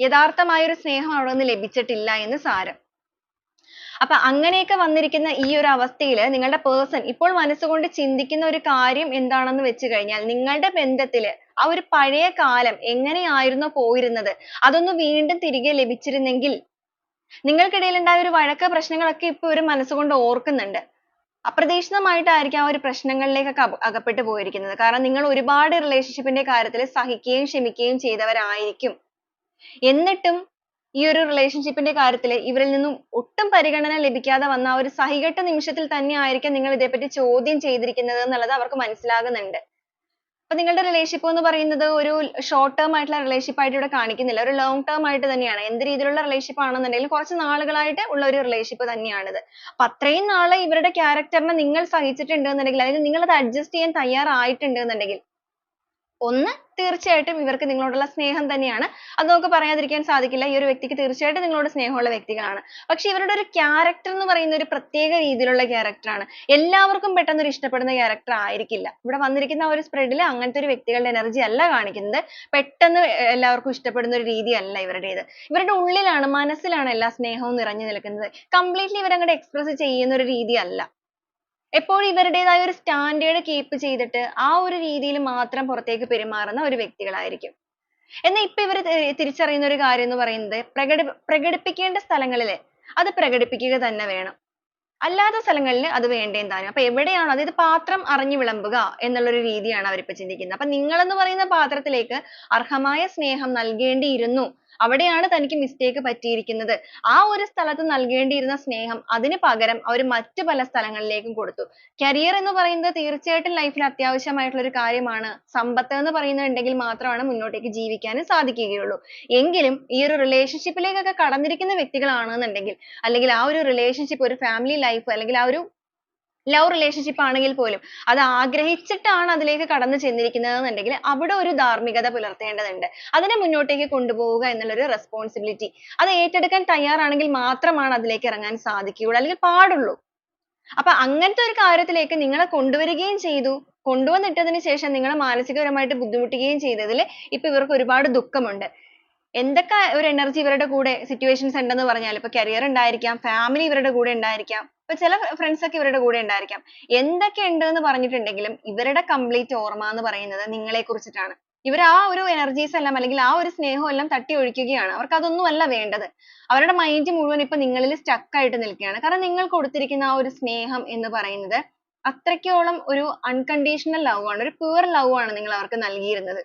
യഥാർത്ഥമായ ഒരു സ്നേഹം അവിടെ നിന്ന് ലഭിച്ചിട്ടില്ല എന്ന് സാരം. അപ്പൊ അങ്ങനെയൊക്കെ വന്നിരിക്കുന്ന ഈ ഒരു അവസ്ഥയിൽ നിങ്ങളുടെ person ഇപ്പോൾ മനസ്സുകൊണ്ട് ചിന്തിക്കുന്ന ഒരു കാര്യം എന്താണെന്ന് വെച്ച് കഴിഞ്ഞാൽ നിങ്ങളുടെ ബന്ധത്തിൽ ആ ഒരു പഴയ കാലം എങ്ങനെയായിരുന്നോ പോയിരുന്നത് അതൊന്ന് വീണ്ടും തിരികെ ലഭിച്ചിരുന്നെങ്കിൽ നിങ്ങൾക്കിടയിൽ ഉണ്ടായ ഒരു വഴക്ക് പ്രശ്നങ്ങളൊക്കെ ഇപ്പൊ ഇവർ മനസ്സുകൊണ്ട് ഓർക്കുന്നുണ്ട്. അപ്രതീക്ഷിതമായിട്ടായിരിക്കും ആ ഒരു പ്രശ്നങ്ങളിലേക്കൊക്കെ അക അകപ്പെട്ടു പോയിരിക്കുന്നത്. കാരണം നിങ്ങൾ ഒരുപാട് relationship ന്റെ കാര്യത്തിൽ സഹിക്കുകയും ക്ഷമിക്കുകയും ചെയ്തവരായിരിക്കും. എന്നിട്ടും ഈ ഒരു relationship ന്റെ കാര്യത്തിൽ ഇവരിൽ നിന്നും ഒട്ടും പരിഗണന ലഭിക്കാതെ വന്ന ആ ഒരു സഹികെട്ട നിമിഷത്തിൽ തന്നെ ആയിരിക്കാം നിങ്ങൾ ഇതേപ്പറ്റി ചോദ്യം ചെയ്തിരിക്കുന്നത് എന്നുള്ളത് അവർക്ക് മനസ്സിലാകുന്നുണ്ട്. അപ്പോൾ നിങ്ങളുടെ relationship എന്ന് പറയുന്നത് ഒരു short term ആയിട്ടുള്ള relationship ആയിട്ട് ഇവിടെ കാണിക്കുന്നില്ല. ഒരു long term ആയിട്ട് തന്നെയാണ്. എന്ത് രീതിയിലുള്ള relationship ആണെന്നുണ്ടെങ്കിലും കുറച്ച് നാളുകളായിട്ട് ഉള്ള ഒരു relationship തന്നെയാണിത്. അപ്പൊ അത്രയും നാൾ ഇവരുടെ character നെ നിങ്ങൾ സഹിച്ചിട്ടുണ്ട് എന്നുണ്ടെങ്കിൽ അല്ലെങ്കിൽ നിങ്ങൾ അത് adjust ചെയ്യാൻ തയ്യാറായിട്ടുണ്ട് എന്നുണ്ടെങ്കിൽ ഒന്ന് തീർച്ചയായിട്ടും ഇവർക്ക് നിങ്ങളോടുള്ള സ്നേഹം തന്നെയാണ്. അത് നമുക്ക് പറയാതിരിക്കാൻ സാധിക്കില്ല. ഈ ഒരു വ്യക്തിക്ക് തീർച്ചയായിട്ടും നിങ്ങളോട് സ്നേഹമുള്ള വ്യക്തികളാണ്. പക്ഷേ ഇവരുടെ ഒരു character എന്ന് പറയുന്നത് ഒരു പ്രത്യേക രീതിയിലുള്ള character ആണ്. എല്ലാവർക്കും പെട്ടെന്ന് ഒരു ഇഷ്ടപ്പെടുന്ന character ആയിരിക്കില്ല. ഇവിടെ വന്നിരിക്കുന്ന ആ ഒരു spread ൽ അങ്ങനത്തെ ഒരു വ്യക്തികളുടെ energy അല്ല കാണിക്കുന്നത്. പെട്ടെന്ന് എല്ലാവർക്കും ഇഷ്ടപ്പെടുന്ന ഒരു രീതി അല്ല ഇവരുടേത്. ഇവരുടെ ഉള്ളിലാണ് മനസ്സിലാണ് എല്ലാ സ്നേഹവും നിറഞ്ഞു നിൽക്കുന്നത്. completely ഇവർ അങ്ങോട്ട് express ചെയ്യുന്ന ഒരു രീതി അല്ല. എപ്പോഴും ഇവരുടേതായ ഒരു standard keep ചെയ്തിട്ട് ആ ഒരു രീതിയിൽ മാത്രം പുറത്തേക്ക് പെരുമാറുന്ന ഒരു വ്യക്തികളായിരിക്കും. എന്നാൽ ഇപ്പൊ ഇവർ തിരിച്ചറിയുന്ന ഒരു കാര്യം എന്ന് പറയുന്നത് പ്രകടി പ്രകടിപ്പിക്കേണ്ട സ്ഥലങ്ങളിൽ അത് പ്രകടിപ്പിക്കുക തന്നെ വേണം. അല്ലാത്ത സ്ഥലങ്ങളിൽ അത് വേണ്ടേം താനും. അപ്പൊ എവിടെയാണോ അതായത് പാത്രം അറിഞ്ഞു വിളമ്പുക എന്നുള്ള ഒരു രീതിയാണ് അവർ ഇപ്പൊ ചിന്തിക്കുന്നത്. അപ്പോൾ നിങ്ങൾ എന്ന് പറയുന്ന പാത്രത്തിലേക്ക് അർഹമായ സ്നേഹം നൽകേണ്ടിയിരുന്നു. അവിടെയാണ് തനിക്ക് mistake പറ്റിയിരിക്കുന്നത്. ആ ഒരു സ്ഥലത്ത് നൽകേണ്ടിയിരുന്ന സ്നേഹം അതിന് പകരം അവർ മറ്റു പല സ്ഥലങ്ങളിലേക്കും കൊടുത്തു. career എന്ന് പറയുന്നത് തീർച്ചയായിട്ടും life ൽ അത്യാവശ്യമായിട്ടുള്ള ഒരു കാര്യമാണ്. സമ്പത്ത് എന്ന് പറയുന്നത് ഉണ്ടെങ്കിൽ മാത്രമാണ് മുന്നോട്ടേക്ക് ജീവിക്കാനും സാധിക്കുകയുള്ളൂ. എങ്കിലും ഈ ഒരു relationship കടന്നിരിക്കുന്ന വ്യക്തികളാണെന്നുണ്ടെങ്കിൽ അല്ലെങ്കിൽ ആ ഒരു relationship ഒരു family life അല്ലെങ്കിൽ ആ ഒരു love relationship ആണെങ്കിൽ പോലും അത് ആഗ്രഹിച്ചിട്ടാണ് അതിലേക്ക് കടന്നു ചെന്നിരിക്കുന്നത് എന്നുണ്ടെങ്കിൽ അവിടെ ഒരു ധാർമ്മികത പുലർത്തേണ്ടതുണ്ട്. അതിനെ മുന്നോട്ടേക്ക് കൊണ്ടുപോവുക എന്നുള്ള ഒരു responsibility അത് ഏറ്റെടുക്കാൻ തയ്യാറാണെങ്കിൽ മാത്രമാണ് അതിലേക്ക് ഇറങ്ങാൻ സാധിക്കുകയുള്ളൂ അല്ലെങ്കിൽ പാടുള്ളൂ. അപ്പൊ അങ്ങനത്തെ ഒരു കാര്യത്തിലേക്ക് നിങ്ങളെ കൊണ്ടുവരികയും ചെയ്തു. കൊണ്ടുവന്നിട്ടതിന് ശേഷം നിങ്ങളെ മാനസികപരമായിട്ട് ബുദ്ധിമുട്ടിക്കുകയും ചെയ്തതിൽ ഇപ്പൊ ഇവർക്ക് ഒരുപാട് ദുഃഖമുണ്ട്. എന്തൊക്കെ ഒരു energy ഇവരുടെ കൂടെ situations ഉണ്ടെന്ന് പറഞ്ഞാലും ഇപ്പൊ career ഉണ്ടായിരിക്കാം, family ഇവരുടെ കൂടെ ഉണ്ടായിരിക്കാം, ഇപ്പൊ ചില friends ഒക്കെ ഇവരുടെ കൂടെ ഉണ്ടായിരിക്കാം. എന്തൊക്കെ ഉണ്ട് എന്ന് പറഞ്ഞിട്ടുണ്ടെങ്കിലും ഇവരുടെ complete ഓർമ്മ എന്ന് പറയുന്നത് നിങ്ങളെ കുറിച്ചിട്ടാണ്. ഇവർ ആ ഒരു energies എല്ലാം അല്ലെങ്കിൽ ആ ഒരു സ്നേഹം എല്ലാം തട്ടി ഒഴിക്കുകയാണ്. അവർക്ക് അതൊന്നും അല്ല വേണ്ടത്. അവരുടെ mind മുഴുവൻ ഇപ്പൊ നിങ്ങളിൽ stuck ആയിട്ട് നിൽക്കുകയാണ്. കാരണം നിങ്ങൾ കൊടുത്തിരിക്കുന്ന ആ ഒരു സ്നേഹം എന്ന് പറയുന്നത് അത്രയ്ക്കോളം ഒരു unconditional love ആണ്. ഒരു pure love ആണ് നിങ്ങൾ അവർക്ക് നൽകിയിരുന്നത്.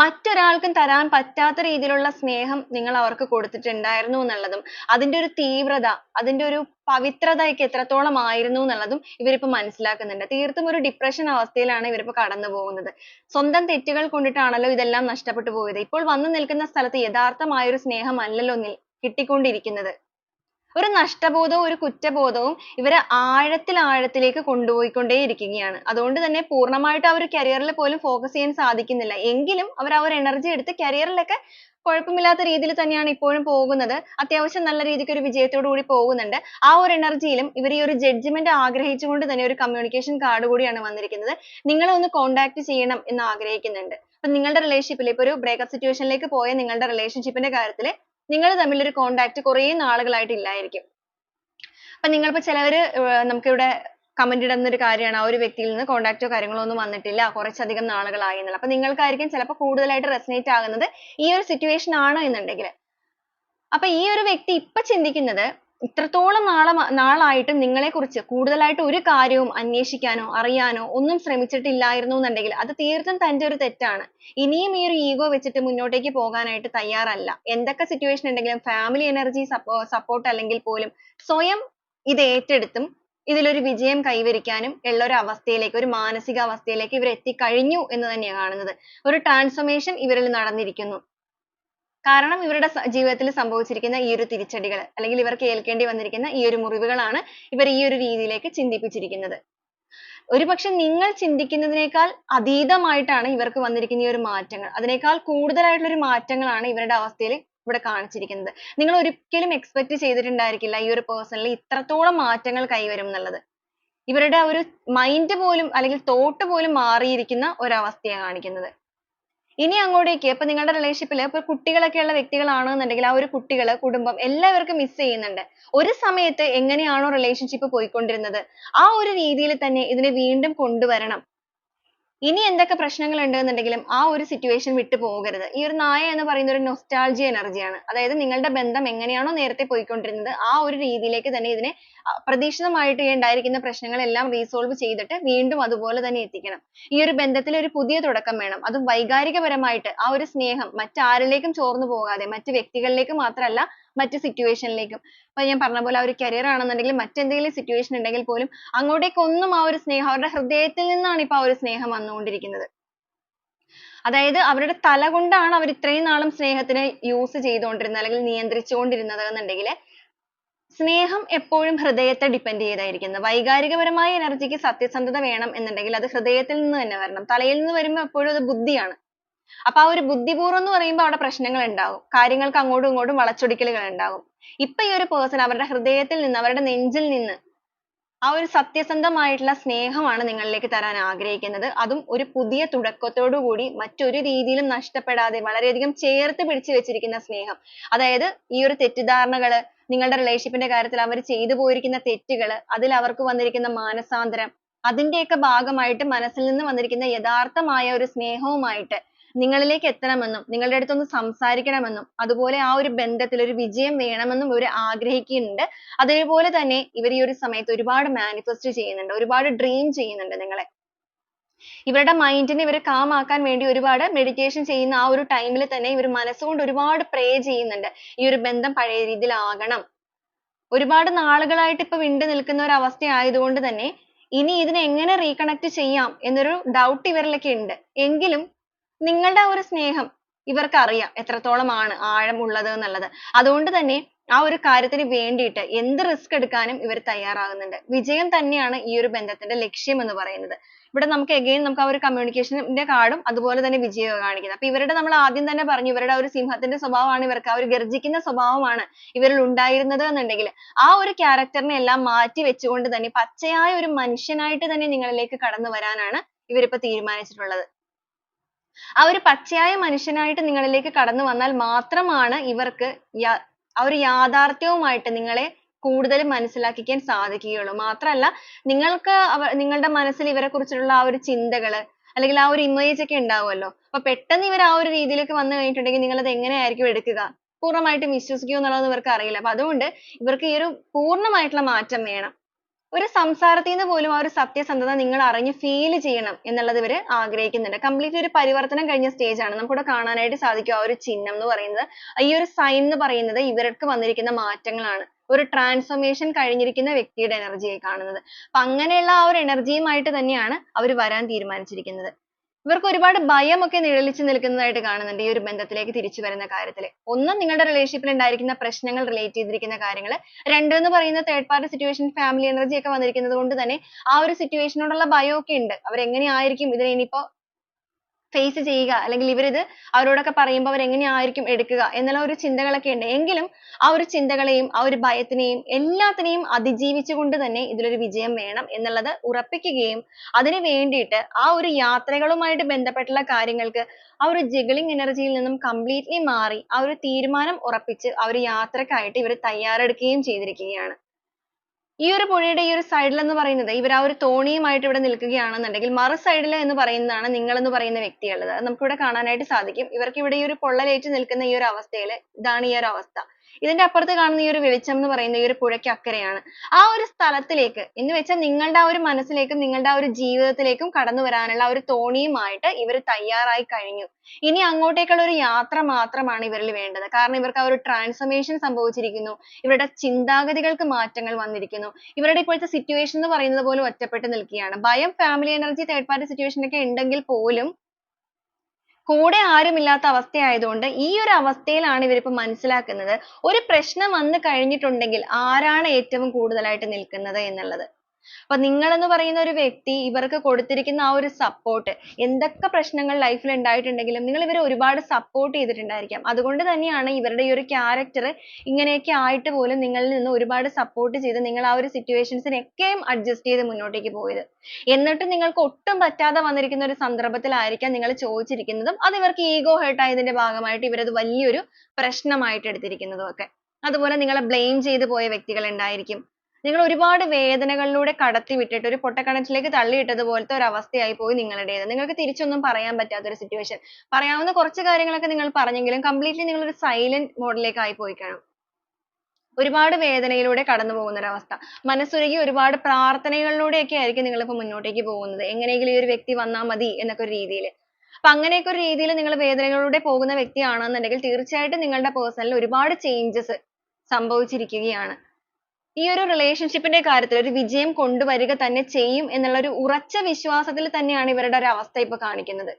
മറ്റൊരാൾക്കും തരാൻ പറ്റാത്ത രീതിയിലുള്ള സ്നേഹം നിങ്ങൾ അവർക്ക് കൊടുത്തിട്ടുണ്ടായിരുന്നു എന്നുള്ളതും അതിന്റെ ഒരു തീവ്രത അതിന്റെ ഒരു പവിത്രതയൊക്കെ എത്രത്തോളം ആയിരുന്നു എന്നുള്ളതും ഇവരിപ്പോ മനസ്സിലാക്കുന്നുണ്ട്. തീർത്തും ഒരു depression അവസ്ഥയിലാണ് ഇവർ കടന്നു പോകുന്നത്. സ്വന്തം തെറ്റുകൾ കൊണ്ടിട്ടാണല്ലോ ഇതെല്ലാം നഷ്ടപ്പെട്ടു പോയത്. ഇപ്പോൾ വന്നു നിൽക്കുന്ന സ്ഥലത്ത് യഥാർത്ഥമായ ഒരു സ്നേഹം അല്ലല്ലോ കിട്ടിക്കൊണ്ടിരിക്കുന്നത്. ഒരു നഷ്ടബോധവും ഒരു കുറ്റബോധവും ഇവരെ ആഴത്തിൽ ആഴത്തിലേക്ക് കൊണ്ടുപോയിക്കൊണ്ടേയിരിക്കുകയാണ്. അതുകൊണ്ട് തന്നെ പൂർണമായിട്ട് അവർ ഒരു career ൽ പോലും focus ചെയ്യാൻ സാധിക്കുന്നില്ല. എങ്കിലും അവർ ആ ഒരു energy എടുത്ത് career കുഴപ്പമില്ലാത്ത രീതിയിൽ തന്നെയാണ് ഇപ്പോഴും പോകുന്നത്. അത്യാവശ്യം നല്ല രീതിക്ക് ഒരു വിജയത്തോടു കൂടി പോകുന്നുണ്ട്. ആ ഒരു energy യിലും ഇവർ ഈ ഒരു judgement ആഗ്രഹിച്ചുകൊണ്ട് തന്നെ ഒരു communication card കൂടിയാണ് വന്നിരിക്കുന്നത്. നിങ്ങളെ ഒന്ന് contact ചെയ്യണം എന്ന് ആഗ്രഹിക്കുന്നുണ്ട്. അപ്പോൾ നിങ്ങളുടെ relationship ൽ ഇപ്പൊ ഒരു breakup situation ലേക്ക് പോയ നിങ്ങളുടെ relationship ന്റെ കാര്യത്തിൽ നിങ്ങൾ തമ്മിൽ ഒരു contact കുറേ നാളുകളായിട്ട് ഇല്ലായിരിക്കും. അപ്പൊ നിങ്ങളിപ്പോ ചിലവര് നമുക്കിവിടെ comment ഇടുന്ന ഒരു കാര്യമാണ് ആ ഒരു വ്യക്തിയിൽ നിന്ന് contact ഓ കാര്യങ്ങളോ ഒന്നും വന്നിട്ടില്ല കുറച്ചധികം നാളുകളായി എന്നുള്ളത്. അപ്പൊ നിങ്ങൾക്കായിരിക്കും ചിലപ്പോൾ കൂടുതലായിട്ട് resonate ആകുന്നത് ഈ ഒരു situation ആണ് എന്നുണ്ടെങ്കിൽ. അപ്പൊ ഈ ഒരു വ്യക്തി ഇപ്പൊ ചിന്തിക്കുന്നത് ഇത്രത്തോളം നാളെ നാളായിട്ടും നിങ്ങളെക്കുറിച്ച് കൂടുതലായിട്ട് ഒരു കാര്യവും അന്വേഷിക്കാനോ അറിയാനോ ഒന്നും ശ്രമിച്ചിട്ടില്ലായിരുന്നു എന്നുണ്ടെങ്കിൽ അത് തീർത്തും തന്റെ ഒരു തെറ്റാണ്. ഇനിയും ഈ ഒരു ego വെച്ചിട്ട് മുന്നോട്ടേക്ക് പോകാനായിട്ട് തയ്യാറല്ല. എന്തൊക്കെ situation ഉണ്ടെങ്കിലും family energy support അല്ലെങ്കിൽ പോലും സ്വയം ഇത് ഏറ്റെടുത്തും ഇതിലൊരു വിജയം കൈവരിക്കാനും ഉള്ള ഒരു അവസ്ഥയിലേക്ക് ഒരു മാനസികാവസ്ഥയിലേക്ക് ഇവർ എത്തിക്കഴിഞ്ഞു എന്ന് തന്നെയാണ് കാണുന്നത്. ഒരു transformation ഇവരിൽ നടന്നിരിക്കുന്നു. കാരണം ഇവരുടെ ജീവിതത്തിൽ സംഭവിച്ചിരിക്കുന്ന ഈ ഒരു തിരിച്ചടികൾ അല്ലെങ്കിൽ ഇവർക്ക് ഏൽക്കേണ്ടി വന്നിരിക്കുന്ന ഈ ഒരു മുറിവുകളാണ് ഇവരെ ഈ ഒരു രീതിയിലേക്ക് ചിന്തിപ്പിച്ചിരിക്കുന്നത്. ഒരുപക്ഷേ നിങ്ങൾ ചിന്തിക്കുന്നതിനേക്കാൾ അതീതമായിട്ടാണ് ഇവർക്ക് വന്നിരിക്കുന്ന ഈ ഒരു മാറ്റങ്ങൾ. അതിനേക്കാൾ കൂടുതലായിട്ടുള്ള ഒരു മാറ്റങ്ങളാണ് ഇവരുടെ അവസ്ഥയിൽ ഇവിടെ കാണിച്ചിരിക്കുന്നത്. നിങ്ങൾ ഒരിക്കലും expect ചെയ്തിട്ടുണ്ടായിരിക്കില്ല ഈ ഒരു person ൽ ഇത്രത്തോളം മാറ്റങ്ങൾ കൈവരും എന്നുള്ളത്. ഇവരുടെ ഒരു mind പോലും അല്ലെങ്കിൽ thought പോലും മാറിയിരിക്കുന്ന ഒരു അവസ്ഥയാണ് കാണിക്കുന്നത്. ഇനി അങ്ങോട്ടേക്ക് ഇപ്പൊ നിങ്ങളുടെ relationship ഇപ്പൊ കുട്ടികളൊക്കെ ഉള്ള വ്യക്തികളാണെന്നുണ്ടെങ്കിൽ ആ ഒരു കുട്ടികൾ, കുടുംബം എല്ലാവർക്കും miss ചെയ്യുന്നുണ്ട്. ഒരു സമയത്ത് എങ്ങനെയാണോ relationship പോയിക്കൊണ്ടിരുന്നത് ആ ഒരു രീതിയിൽ തന്നെ ഇതിനെ വീണ്ടും കൊണ്ടുവരണം. ഇനി എന്തൊക്കെ പ്രശ്നങ്ങൾ ഉണ്ടെന്നുണ്ടെങ്കിലും ആ ഒരു situation വിട്ടു പോകരുത്. ഈ ഒരു നായ എന്ന് പറയുന്നത് ഒരു nostalgia energy ആണ്. അതായത് നിങ്ങളുടെ ബന്ധം എങ്ങനെയാണോ നേരത്തെ പോയിക്കൊണ്ടിരുന്നത് ആ ഒരു രീതിയിലേക്ക് തന്നെ ഇതിനെ പ്രതീക്ഷിതമായിട്ട് ഉണ്ടായിരിക്കുന്ന പ്രശ്നങ്ങളെല്ലാം resolve ചെയ്തിട്ട് വീണ്ടും അതുപോലെ തന്നെ എത്തിക്കണം. ഈ ഒരു ബന്ധത്തിൽ ഒരു പുതിയ തുടക്കം വേണം. അതും വൈകാരികപരമായിട്ട് ആ ഒരു സ്നേഹം മറ്റാരിലേക്കും ചോർന്നു പോകാതെ മറ്റ് വ്യക്തികളിലേക്ക് മാത്രമല്ല മറ്റ് situation ലേക്കും. ഇപ്പോൾ ഞാൻ പറഞ്ഞ പോലെ ആ ഒരു career ആണെന്നുണ്ടെങ്കിൽ മറ്റെന്തെങ്കിലും situation ഉണ്ടെങ്കിൽ പോലും അങ്ങോട്ടേക്കൊന്നും ആ ഒരു സ്നേഹം അവരുടെ ഹൃദയത്തിൽ നിന്നാണ് ഇപ്പൊ ആ ഒരു സ്നേഹം വന്നുകൊണ്ടിരിക്കുന്നത്. അതായത് അവരുടെ തല കൊണ്ടാണ് അവർ ഇത്രയും നാളും സ്നേഹത്തിനെ use ചെയ്തുകൊണ്ടിരുന്നത് അല്ലെങ്കിൽ നിയന്ത്രിച്ചുകൊണ്ടിരുന്നത് എന്നുണ്ടെങ്കിൽ സ്നേഹം എപ്പോഴും ഹൃദയത്തെ depend ചെയ്തായിരിക്കുന്നത്. വൈകാരികപരമായ energy ക്ക് സത്യസന്ധത വേണം എന്നുണ്ടെങ്കിൽ അത് ഹൃദയത്തിൽ നിന്ന് തന്നെ വരണം. തലയിൽ നിന്ന് വരുമ്പോൾ എപ്പോഴും അത് ബുദ്ധിയാണ്. അപ്പൊ ആ ഒരു ബുദ്ധിപൂർവം എന്ന് പറയുമ്പോൾ അവിടെ പ്രശ്നങ്ങൾ ഉണ്ടാകും. കാര്യങ്ങൾക്ക് അങ്ങോട്ടും ഇങ്ങോട്ടും വളച്ചൊടിക്കലുകൾ ഉണ്ടാകും. ഇപ്പൊ ഈ ഒരു person അവരുടെ ഹൃദയത്തിൽ നിന്ന് അവരുടെ നെഞ്ചിൽ നിന്ന് ആ ഒരു സത്യസന്ധമായിട്ടുള്ള സ്നേഹമാണ് നിങ്ങളിലേക്ക് തരാൻ ആഗ്രഹിക്കുന്നത്. അതും ഒരു പുതിയ തുടക്കത്തോടു കൂടി മറ്റൊരു രീതിയിലും നഷ്ടപ്പെടാതെ വളരെയധികം ചേർത്ത് പിടിച്ചു വെച്ചിരിക്കുന്ന സ്നേഹം. അതായത് ഈ ഒരു തെറ്റിദ്ധാരണകൾ നിങ്ങളുടെ റിലേഷൻഷിപ്പിന്റെ ന്റെ കാര്യത്തിൽ അവർ ചെയ്തു പോയിരിക്കുന്ന തെറ്റുകൾ അതിൽ അവർക്ക് വന്നിരിക്കുന്ന മാനസാന്തരം അതിന്റെയൊക്കെ ഭാഗമായിട്ട് മനസ്സിൽ നിന്ന് വന്നിരിക്കുന്ന യഥാർത്ഥമായ ഒരു സ്നേഹവുമായിട്ട് നിങ്ങളിലേക്ക് എത്തണമെന്നും നിങ്ങളുടെ അടുത്ത് ഒന്ന് സംസാരിക്കണമെന്നും അതുപോലെ ആ ഒരു ബന്ധത്തിൽ ഒരു വിജയം വേണമെന്നും ഇവർ ആഗ്രഹിക്കുന്നുണ്ട്. അതേപോലെ തന്നെ ഇവർ ഈ ഒരു സമയത്ത് ഒരുപാട് manifest ചെയ്യുന്നുണ്ട്. ഒരുപാട് dream ചെയ്യുന്നുണ്ട് നിങ്ങളെ. ഇവരുടെ mind നെ ഇവർ calm ആക്കാൻ വേണ്ടി ഒരുപാട് meditation ചെയ്യുന്ന ആ ഒരു time തന്നെ ഇവർ മനസ്സുകൊണ്ട് ഒരുപാട് pray ചെയ്യുന്നുണ്ട്. ഈ ഒരു ബന്ധം പഴയ രീതിയിൽ ആകണം. ഒരുപാട് നാളുകളായിട്ട് ഇപ്പൊ വിണ്ടു നിൽക്കുന്ന ഒരു അവസ്ഥ ആയതുകൊണ്ട് തന്നെ ഇനി ഇതിനെ എങ്ങനെ reconnect ചെയ്യാം എന്നൊരു doubt ഇവരിലൊക്കെ ഉണ്ട്. എങ്കിലും നിങ്ങളുടെ ആ ഒരു സ്നേഹം ഇവർക്ക് അറിയാം എത്രത്തോളമാണ് ആഴമുള്ളത് എന്നുള്ളത്. അതുകൊണ്ട് തന്നെ ആ ഒരു കാര്യത്തിന് വേണ്ടിയിട്ട് എന്ത് risk എടുക്കാനും ഇവർ തയ്യാറാകുന്നുണ്ട്. വിജയം തന്നെയാണ് ഈ ഒരു ബന്ധത്തിന്റെ ലക്ഷ്യം എന്ന് പറയുന്നത്. ഇവിടെ നമുക്ക് again നമുക്ക് ആ ഒരു communication ന്റെ card ഉം അതുപോലെ തന്നെ വിജയവും കാണിക്കുന്നത്. അപ്പോൾ ഇവരുടെ നമ്മൾ ആദ്യം തന്നെ പറഞ്ഞു ഇവരുടെ ആ ഒരു സിംഹത്തിന്റെ സ്വഭാവമാണ് ഇവർക്ക് ആ ഒരു ഗർജിക്കുന്ന സ്വഭാവമാണ് ഇവരിൽ ഉണ്ടായിരുന്നത് എന്നുണ്ടെങ്കിൽ ആ ഒരു character നെ എല്ലാം മാറ്റി വെച്ചുകൊണ്ട് തന്നെ പച്ചയായ ഒരു മനുഷ്യനായിട്ട് തന്നെ നിങ്ങളിലേക്ക് കടന്നു വരാനാണ് ഇവരിപ്പോ തീരുമാനിച്ചിട്ടുള്ളത്. ആ ഒരു പച്ചയായ മനുഷ്യനായിട്ട് നിങ്ങളിലേക്ക് കടന്നു വന്നാൽ മാത്രമാണ് ഇവർക്ക് ആ ഒരു യാഥാർത്ഥ്യവുമായിട്ട് നിങ്ങളെ കൂടുതൽ മനസ്സിലാക്കിക്കാൻ സാധിക്കുകയുള്ളൂ. മാത്രമല്ല നിങ്ങൾക്ക് അവ നിങ്ങളുടെ മനസ്സിൽ ഇവരെക്കുറിച്ചുള്ള ആ ഒരു ചിന്തകൾ അല്ലെങ്കിൽ ആ ഒരു image ഒക്കെ ഉണ്ടാവുമല്ലോ. അപ്പൊ പെട്ടെന്ന് ഇവർ ആ ഒരു രീതിയിലേക്ക് വന്നു കഴിഞ്ഞിട്ടുണ്ടെങ്കിൽ നിങ്ങൾ അത് എങ്ങനെയായിരിക്കും എടുക്കുക? പൂർണമായിട്ടും വിശ്വസിക്കുമോ എന്നുള്ളത് ഇവർക്ക് അറിയില്ല. അപ്പൊ അതുകൊണ്ട് ഇവർക്ക് ഈ ഒരു പൂർണമായിട്ടുള്ള മാറ്റം വേണം. ഒരു സംസാരത്തിൽ നിന്ന് പോലും ആ ഒരു സത്യസന്ധത നിങ്ങൾ അറിഞ്ഞ് feel ചെയ്യണം എന്നുള്ളത് ഇവർ ആഗ്രഹിക്കുന്നുണ്ട്. completely ഒരു പരിവർത്തനം കഴിഞ്ഞ stage ആണ്. നമുക്ക് ഇവിടെ കാണാനായിട്ട് സാധിക്കും ആ ഒരു ചിഹ്നം എന്ന് പറയുന്നത്. ഈ ഒരു sign എന്ന് പറയുന്നത് ഇവർക്ക് വന്നിരിക്കുന്ന മാറ്റങ്ങളാണ്. ഒരു transformation കഴിഞ്ഞിരിക്കുന്ന വ്യക്തിയുടെ energy ആയി കാണുന്നത്. അപ്പൊ അങ്ങനെയുള്ള ആ ഒരു energy യുമായിട്ട് തന്നെയാണ് അവർ വരാൻ തീരുമാനിച്ചിരിക്കുന്നത്. ഇവർക്ക് ഒരുപാട് ഭയമൊക്കെ നിഴലിച്ചു നിൽക്കുന്നതായിട്ട് കാണുന്നുണ്ട് ഈ ഒരു ബന്ധത്തിലേക്ക് തിരിച്ചു വരുന്ന കാര്യത്തിൽ. ഒന്ന് നിങ്ങളുടെ റിലേഷൻഷിപ്പിൽ ഉണ്ടായിരിക്കുന്ന പ്രശ്നങ്ങൾ relate ചെയ്തിരിക്കുന്ന കാര്യങ്ങൾ. രണ്ട് എന്ന് പറയുന്ന third party situation family energy ഒക്കെ വന്നിരിക്കുന്നത് കൊണ്ട് തന്നെ ആ ഒരു situation നോടുള്ള ഒക്കെ ഉണ്ട്. അവർ എങ്ങനെ ആയിരിക്കും ഇതിനെ ഇനിയിപ്പോ face ചെയ്യുക അല്ലെങ്കിൽ ഇവരിത് അവരോടൊക്കെ പറയുമ്പോൾ അവർ എങ്ങനെയായിരിക്കും എടുക്കുക എന്നുള്ള ഒരു ചിന്തകളൊക്കെ ഉണ്ട്. എങ്കിലും ആ ഒരു ചിന്തകളെയും ആ ഒരു ഭയത്തിനെയും എല്ലാത്തിനെയും അതിജീവിച്ചുകൊണ്ട് തന്നെ ഇതിലൊരു വിജയം വേണം എന്നുള്ളത് ഉറപ്പിക്കുകയും അതിനു വേണ്ടിയിട്ട് ആ ഒരു യാത്രകളുമായിട്ട് ബന്ധപ്പെട്ടുള്ള കാര്യങ്ങൾക്ക് ആ ഒരു juggling energy യിൽ നിന്നും completely മാറി ആ ഒരു തീരുമാനം ഉറപ്പിച്ച് ആ ഒരു യാത്രക്കായിട്ട് ഇവർ തയ്യാറെടുക്കുകയും ചെയ്തിരിക്കുകയാണ്. ഈ ഒരു പുഴയുടെ ഈ ഒരു side ൽ എന്ന് പറയുന്നത് ഇവർ ആ ഒരു തോണിയുമായിട്ട് ഇവിടെ നിൽക്കുകയാണെന്നുണ്ടെങ്കിൽ മറു side ൽ എന്ന് പറയുന്നതാണ് നിങ്ങൾ എന്ന് പറയുന്ന വ്യക്തിയുള്ളത്. അത് നമുക്ക് നമുക്കിവിടെ കാണാനായിട്ട് സാധിക്കും. ഇവർക്ക് ഇവിടെ ഈ ഒരു പൊള്ളലേറ്റ് നിൽക്കുന്ന ഈ ഒരു അവസ്ഥയിൽ ഇതാണ് ഈ ഒരു അവസ്ഥ. ഇതിന്റെ അപ്പുറത്ത് കാണുന്ന ഈ ഒരു വെളിച്ചം എന്ന് പറയുന്ന ഈ ഒരു പുഴയ്ക്ക് അക്കരെയാണ്. ആ ഒരു സ്ഥലത്തിലേക്ക് എന്ന് വെച്ചാൽ നിങ്ങളുടെ ആ ഒരു മനസ്സിലേക്കും നിങ്ങളുടെ ആ ഒരു ജീവിതത്തിലേക്കും കടന്നു വരാനുള്ള ഒരു തോണിയുമായിട്ട് ഇവർ തയ്യാറായി കഴിഞ്ഞു. ഇനി അങ്ങോട്ടേക്കുള്ള ഒരു യാത്ര മാത്രമാണ് ഇവരിൽ വേണ്ടത്. കാരണം ഇവർക്ക് ആ ഒരു transformation സംഭവിച്ചിരിക്കുന്നു. ഇവരുടെ ചിന്താഗതികൾക്ക് മാറ്റങ്ങൾ വന്നിരിക്കുന്നു. ഇവരുടെ ഇപ്പോഴത്തെ situation എന്ന് പറയുന്നത് പോലും ഒറ്റപ്പെട്ട് നിൽക്കുകയാണ്. ഭയം, family energy, third party situation ഒക്കെ ഉണ്ടെങ്കിൽ പോലും കൂടെ ആരുമില്ലാത്ത അവസ്ഥയായതുകൊണ്ട് ഈ ഒരു അവസ്ഥയിലാണ് ഇവരിപ്പോൾ മനസ്സിലാക്കുന്നത് ഒരു പ്രശ്നം വന്നു കഴിഞ്ഞിട്ടുണ്ടെങ്കിൽ ആരാണ് ഏറ്റവും കൂടുതലായിട്ട് നിൽക്കുന്നത് എന്നുള്ളത്. അപ്പൊ നിങ്ങൾ എന്ന് പറയുന്ന ഒരു വ്യക്തി ഇവർക്ക് കൊടുത്തിരിക്കുന്ന ആ ഒരു support എന്തൊക്കെ പ്രശ്നങ്ങൾ life ൽ ഉണ്ടായിട്ടുണ്ടെങ്കിലും നിങ്ങൾ ഇവരെ ഒരുപാട് support ചെയ്തിട്ടുണ്ടായിരിക്കാം. അതുകൊണ്ട് തന്നെയാണ് ഇവരുടെ ഈ ഒരു character ഇങ്ങനെയൊക്കെ ആയിട്ട് പോലും നിങ്ങളിൽ നിന്ന് ഒരുപാട് support ചെയ്ത് നിങ്ങൾ ആ ഒരു situations നെയൊക്കെയും adjust ചെയ്ത് മുന്നോട്ടേക്ക് പോയത്. എന്നിട്ടും നിങ്ങൾക്ക് ഒട്ടും പറ്റാതെ വന്നിരിക്കുന്ന ഒരു സന്ദർഭത്തിലായിരിക്കാം നിങ്ങൾ ചോദിച്ചിരിക്കുന്നതും അത് ഇവർക്ക് ego hurt ആയതിന്റെ ഭാഗമായിട്ട് ഇവരത് വലിയൊരു പ്രശ്നമായിട്ട് എടുത്തിരിക്കുന്നതും ഒക്കെ. അതുപോലെ നിങ്ങളെ blame ചെയ്ത് പോയ വ്യക്തികൾ ഉണ്ടായിരിക്കും. നിങ്ങൾ ഒരുപാട് വേദനകളിലൂടെ കടത്തിവിട്ടിട്ട് ഒരു പൊട്ടക്കിണറ്റിലേക്ക് തള്ളിയിട്ടതുപോലത്തെ ഒരു അവസ്ഥയായി പോയി നിങ്ങളുടേത്. നിങ്ങൾക്ക് തിരിച്ചൊന്നും പറയാൻ പറ്റാത്ത ഒരു situation. പറയാവുന്ന കുറച്ച് കാര്യങ്ങളൊക്കെ നിങ്ങൾ പറഞ്ഞെങ്കിലും completely നിങ്ങൾ ഒരു silent mode ലേക്ക് ആയി പോയി. ഒരുപാട് വേദനയിലൂടെ കടന്നു പോകുന്ന ഒരു അവസ്ഥ. മനസ്സുരുകി ഒരുപാട് പ്രാർത്ഥനകളിലൂടെയൊക്കെ ആയിരിക്കും നിങ്ങൾ ഇപ്പോൾ മുന്നോട്ടേക്ക് പോകുന്നത്. എങ്ങനെയെങ്കിലും ഈ ഒരു വ്യക്തി വന്നാൽ മതി എന്നൊക്കെ ഒരു രീതിയിൽ. അപ്പൊ അങ്ങനെയൊക്കെ ഒരു രീതിയിൽ നിങ്ങൾ വേദനകളിലൂടെ പോകുന്ന വ്യക്തിയാണെന്നുണ്ടെങ്കിൽ തീർച്ചയായിട്ടും നിങ്ങളുടെ പേഴ്സണലിൽ ഒരുപാട് changes സംഭവിച്ചിരിക്കുകയാണ്. ഈ ഒരു relationship ന്റെ കാര്യത്തിൽ ഒരു വിജയം കൊണ്ടുവരിക തന്നെ ചെയ്യും എന്നുള്ള ഒരു ഉറച്ച വിശ്വാസത്തിൽ തന്നെയാണ് ഇവരുടെ ഒരു അവസ്ഥ ഇപ്പോ കാണിക്കുന്നത്.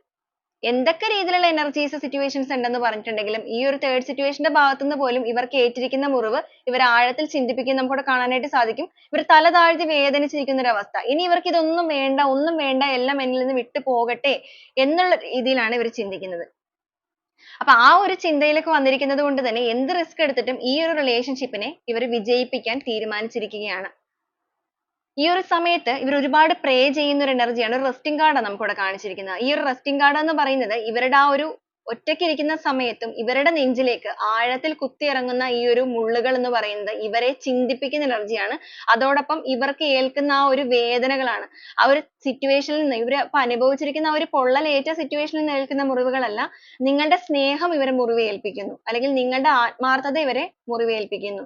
എന്തൊക്കെ രീതിയിലുള്ള energies, situations ഉണ്ടെന്ന് പറഞ്ഞിട്ടുണ്ടെങ്കിലും ഈ ഒരു third situation ന്റെ ഭാഗത്ത് നിന്ന് പോലും ഇവർക്ക് ഏറ്റിരിക്കുന്ന മുറിവ് ഇവരെ ആഴത്തിൽ ചിന്തിപ്പിക്കുന്നത് നമുക്ക് ഇവിടെ കാണാനായിട്ട് സാധിക്കും. ഇവർ തല താഴ്ത്തി വേദനിച്ചിരിക്കുന്ന ഒരു അവസ്ഥ. ഇനി ഇവർക്ക് ഇതൊന്നും വേണ്ട, ഒന്നും വേണ്ട, എല്ലാം എന്നിൽ നിന്ന് വിട്ടു പോകട്ടെ എന്നുള്ള രീതിയിലാണ് ഇവർ ചിന്തിക്കുന്നത്. അപ്പൊ ആ ഒരു ചിന്തയിലേക്ക് വന്നിരിക്കുന്നത് കൊണ്ട് തന്നെ എന്ത് risk എടുത്തിട്ടും ഈ ഒരു relationship നെ ഇവർ വിജയിപ്പിക്കാൻ തീരുമാനിച്ചിരിക്കുകയാണ്. ഈ ഒരു സമയത്ത് ഇവർ ഒരുപാട് pray ചെയ്യുന്ന ഒരു energy ആണ്. ഒരു resting card ആണ് നമുക്കിവിടെ കാണിച്ചിരിക്കുന്നത്. ഈ ഒരു resting card എന്ന് പറയുന്നത് ഇവരുടെ ആ ഒരു ഒറ്റയ്ക്ക് ഇരിക്കുന്ന സമയത്തും ഇവരുടെ നെഞ്ചിലേക്ക് ആഴത്തിൽ കുത്തിയിറങ്ങുന്ന ഈ ഒരു മുള്ളുകൾ എന്ന് പറയുന്നത് ഇവരെ ചിന്തിപ്പിക്കുന്ന energy. അതോടൊപ്പം ഇവർക്ക് ഏൽക്കുന്ന ആ ഒരു വേദനകളാണ്. ആ ഒരു situation ൽ നിന്ന് ഇപ്പോൾ അനുഭവിച്ചിരിക്കുന്ന ആ ഒരു പൊള്ളലേറ്റ situation ൽ നിന്ന് ഏൽക്കുന്ന മുറിവുകളല്ല. നിങ്ങളുടെ സ്നേഹം ഇവരെ മുറിവേൽപ്പിക്കുന്നു. അല്ലെങ്കിൽ നിങ്ങളുടെ ആത്മാർത്ഥത ഇവരെ മുറിവേൽപ്പിക്കുന്നു.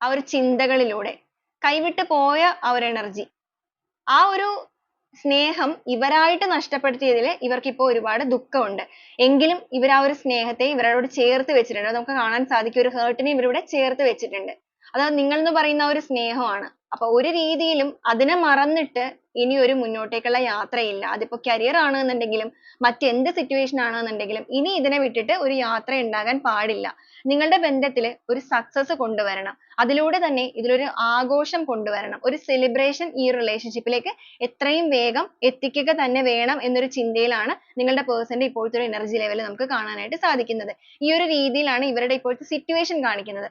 ആ ഒരു ചിന്തകളിലൂടെ. കൈവിട്ട് പോയ ആ ഒരു energy. ആ ഒരു സ്നേഹം ഇവരായിട്ട് നഷ്ടപ്പെടുത്തിയതിൽ ഇവർക്ക് ഇപ്പോൾ ഒരുപാട് ദുഃഖമുണ്ട്. എങ്കിലും ഇവർ ആ ഒരു സ്നേഹത്തെ ഇവരോട് ചേർത്ത് വെച്ചിട്ടുണ്ട്. അത് നമുക്ക് കാണാൻ സാധിക്കും. ഒരു hurt നെ ഇവർ ഇവിടെ ചേർത്ത് വെച്ചിട്ടുണ്ട്. അത് നിങ്ങൾ എന്ന് പറയുന്ന ആ ഒരു സ്നേഹമാണ്. അപ്പൊ ഒരു രീതിയിലും അതിനെ മറന്നിട്ട് ഇനി ഒരു മുന്നോട്ടേക്കുള്ള യാത്രയില്ല. അതിപ്പോ career ആണെന്നുണ്ടെങ്കിലും മറ്റെന്ത് situation ആണെന്നുണ്ടെങ്കിലും ഇനി ഇതിനെ വിട്ടിട്ട് ഒരു യാത്ര ഉണ്ടാകാൻ പാടില്ല. നിങ്ങളുടെ ബന്ധത്തിൽ ഒരു success കൊണ്ടുവരണം. അതിലൂടെ തന്നെ ഇതിലൊരു ആഘോഷം കൊണ്ടുവരണം. ഒരു celebration ഈ relationship ലേക്ക് എത്രയും വേഗം എത്തിക്കുക തന്നെ വേണം എന്നൊരു ചിന്തയിലാണ് നിങ്ങളുടെ person ന്റെ ഇപ്പോഴത്തെ ഒരു energy level നമുക്ക് കാണാനായിട്ട് സാധിക്കുന്നത്. ഈ ഒരു രീതിയിലാണ് ഇവരുടെ ഇപ്പോഴത്തെ situation കാണിക്കുന്നത്.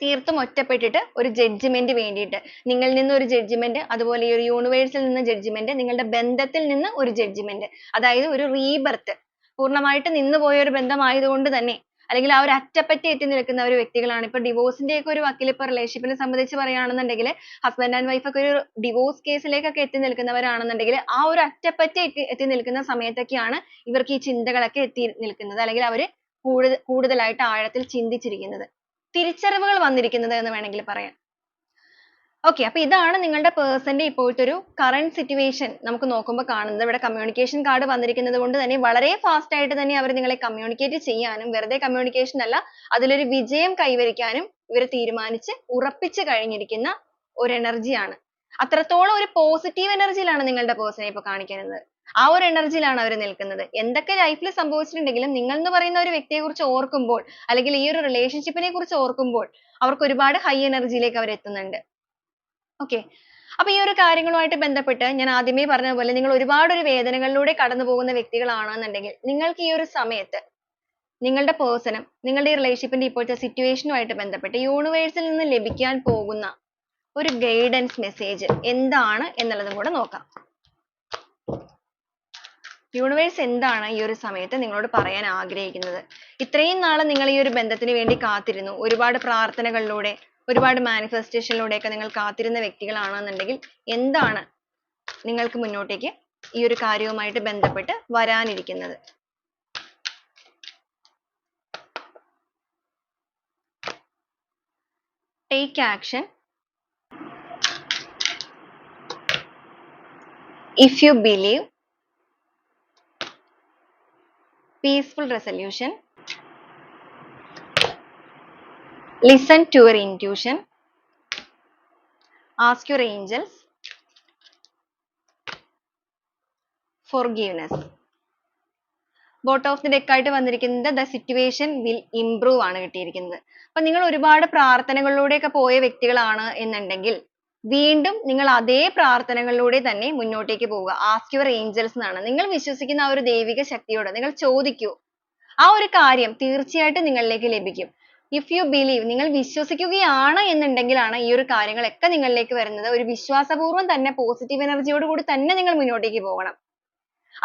തീർത്തും ഒറ്റപ്പെട്ടിട്ട് ഒരു judgement വേണ്ടിയിട്ട് നിങ്ങളിൽ നിന്ന് ഒരു judgement അതുപോലെ ഈ ഒരു universe ൽ നിന്ന് judgement നിങ്ങളുടെ ബന്ധത്തിൽ നിന്ന് ഒരു judgement അതായത് ഒരു rebirth പൂർണമായിട്ട് നിന്നുപോയ ഒരു ബന്ധമായതുകൊണ്ട് തന്നെ അല്ലെങ്കിൽ ആ ഒരു അറ്റപ്പറ്റി എത്തി നിൽക്കുന്ന ഒരു വ്യക്തികളാണ്. ഇപ്പോൾ divorce ന്റെ ഒക്കെ ഒരു വക്കിൽ ഇപ്പോൾ relationship നെ സംബന്ധിച്ച് പറയുകയാണെന്നുണ്ടെങ്കിൽ husband and wife ഒക്കെ ഒരു divorce case എത്തി നിൽക്കുന്നവരാണെന്നുണ്ടെങ്കിൽ ആ ഒരു അറ്റപ്പറ്റി എത്തി എത്തി നിൽക്കുന്ന സമയത്തൊക്കെയാണ് ഇവർക്ക് ഈ ചിന്തകളൊക്കെ എത്തി നിൽക്കുന്നത്. അല്ലെങ്കിൽ അവർ കൂടുതൽ കൂടുതലായിട്ട് ആഴത്തിൽ ചിന്തിച്ചിരിക്കുന്നത്. തിരിച്ചറിവുകൾ വന്നിരിക്കുന്നത് എന്ന് വേണമെങ്കിൽ പറയാം. ഓക്കെ അപ്പോൾ ഇതാണ് നിങ്ങളുടെ പേഴ്സന്റെ ഇപ്പോഴത്തെ ഒരു current സിറ്റുവേഷൻ നമുക്ക് നോക്കുമ്പോൾ കാണുന്നത്. ഇവിടെ communication കാർഡ് വന്നിരിക്കുന്നത് കൊണ്ട് തന്നെ വളരെ ഫാസ്റ്റ് ആയിട്ട് തന്നെ അവർ നിങ്ങളെ കമ്മ്യൂണിക്കേറ്റ് ചെയ്യാനും വെറുതെ കമ്മ്യൂണിക്കേഷൻ അല്ല അതിലൊരു വിജയം കൈവരിക്കാനും ഇവർ തീരുമാനിച്ച് ഉറപ്പിച്ചു കഴിഞ്ഞിരിക്കുന്ന ഒരു എനർജിയാണ് അത്രത്തോളം ഒരു പോസിറ്റീവ് എനർജിയിലാണ് നിങ്ങളുടെ പേഴ്സനെ ഇപ്പൊ കാണിക്കുന്നത്. ആ ഒരു എനർജിയിലാണ് അവർ നിൽക്കുന്നത്. എന്തൊക്കെ ലൈഫിൽ സംഭവിച്ചിട്ടുണ്ടെങ്കിലും നിങ്ങൾ എന്ന് പറയുന്ന ഒരു വ്യക്തിയെ കുറിച്ച് ഓർക്കുമ്പോൾ അല്ലെങ്കിൽ ഈ ഒരു റിലേഷൻഷിപ്പിനെ കുറിച്ച് ഓർക്കുമ്പോൾ അവർക്ക് ഒരുപാട് ഹൈ എനർജിയിലേക്ക് അവർ എത്തുന്നുണ്ട്. ഓക്കെ അപ്പൊ ഈ ഒരു കാര്യങ്ങളുമായിട്ട് ബന്ധപ്പെട്ട് ഞാൻ ആദ്യമേ പറഞ്ഞതുപോലെ പോലെ നിങ്ങൾ ഒരുപാട് ഒരു വേദനകളിലൂടെ കടന്നു പോകുന്ന വ്യക്തികളാണെന്നുണ്ടെങ്കിൽ നിങ്ങൾക്ക് ഈ ഒരു സമയത്ത് നിങ്ങളുടെ പേഴ്സണും നിങ്ങളുടെ ഈ റിലേഷൻഷിപ്പിന്റെ ഇപ്പോഴത്തെ സിറ്റുവേഷനുമായിട്ട് ബന്ധപ്പെട്ട് യൂണിവേഴ്സിൽ നിന്ന് ലഭിക്കാൻ പോകുന്ന ഒരു ഗൈഡൻസ് മെസ്സേജ് എന്താണ് എന്നുള്ളതും കൂടെ നോക്കാം. യൂണിവേഴ്സ് എന്താണ് ഈ ഒരു സമയത്ത് നിങ്ങളോട് പറയാൻ ആഗ്രഹിക്കുന്നത്? ഇത്രയും നാൾ നിങ്ങൾ ഈ ഒരു ബന്ധത്തിന് വേണ്ടി കാത്തിരുന്നു. ഒരുപാട് പ്രാർത്ഥനകളിലൂടെ ഒരുപാട് മാനിഫെസ്റ്റേഷനിലൂടെ ഒക്കെ നിങ്ങൾ കാത്തിരുന്ന വ്യക്തികളാണെന്നുണ്ടെങ്കിൽ എന്താണ് നിങ്ങൾക്ക് മുന്നോട്ടേക്ക് ഈ ഒരു കാര്യവുമായിട്ട് ബന്ധപ്പെട്ട് വരാനിരിക്കുന്നത്? Take action if you believe peaceful resolution. Listen to your intuition. Ask your angels. Forgiveness. Bottom of the deck ആയിട്ട് വന്നിരിക്കുന്നത് ദ സിറ്റുവേഷൻ വിൽ ഇംപ്രൂവ് ആണ് കിട്ടിയിരിക്കുന്നത്. അപ്പൊ നിങ്ങൾ ഒരുപാട് പ്രാർത്ഥനകളിലൂടെയൊക്കെ പോയ വ്യക്തികളാണ് എന്നുണ്ടെങ്കിൽ വീണ്ടും നിങ്ങൾ അതേ പ്രാർത്ഥനകളിലൂടെ തന്നെ മുന്നോട്ടേക്ക് പോവുക. ആസ്ക് യുവർ ഏഞ്ചൽസ് എന്നാണ്. നിങ്ങൾ വിശ്വസിക്കുന്ന ആ ഒരു ദൈവിക ശക്തിയോട് നിങ്ങൾ ചോദിക്കൂ. ആ ഒരു കാര്യം തീർച്ചയായിട്ടും നിങ്ങളിലേക്ക് ലഭിക്കും. ഇഫ് യു ബിലീവ് നിങ്ങൾ വിശ്വസിക്കുകയാണ് എന്നുണ്ടെങ്കിലാണ് ഈ ഒരു കാര്യങ്ങളൊക്കെ നിങ്ങളിലേക്ക് വരുന്നത്. ഒരു വിശ്വാസപൂർവം തന്നെ പോസിറ്റീവ് എനർജിയോട് കൂടി തന്നെ നിങ്ങൾ മുന്നോട്ടേക്ക് പോകണം.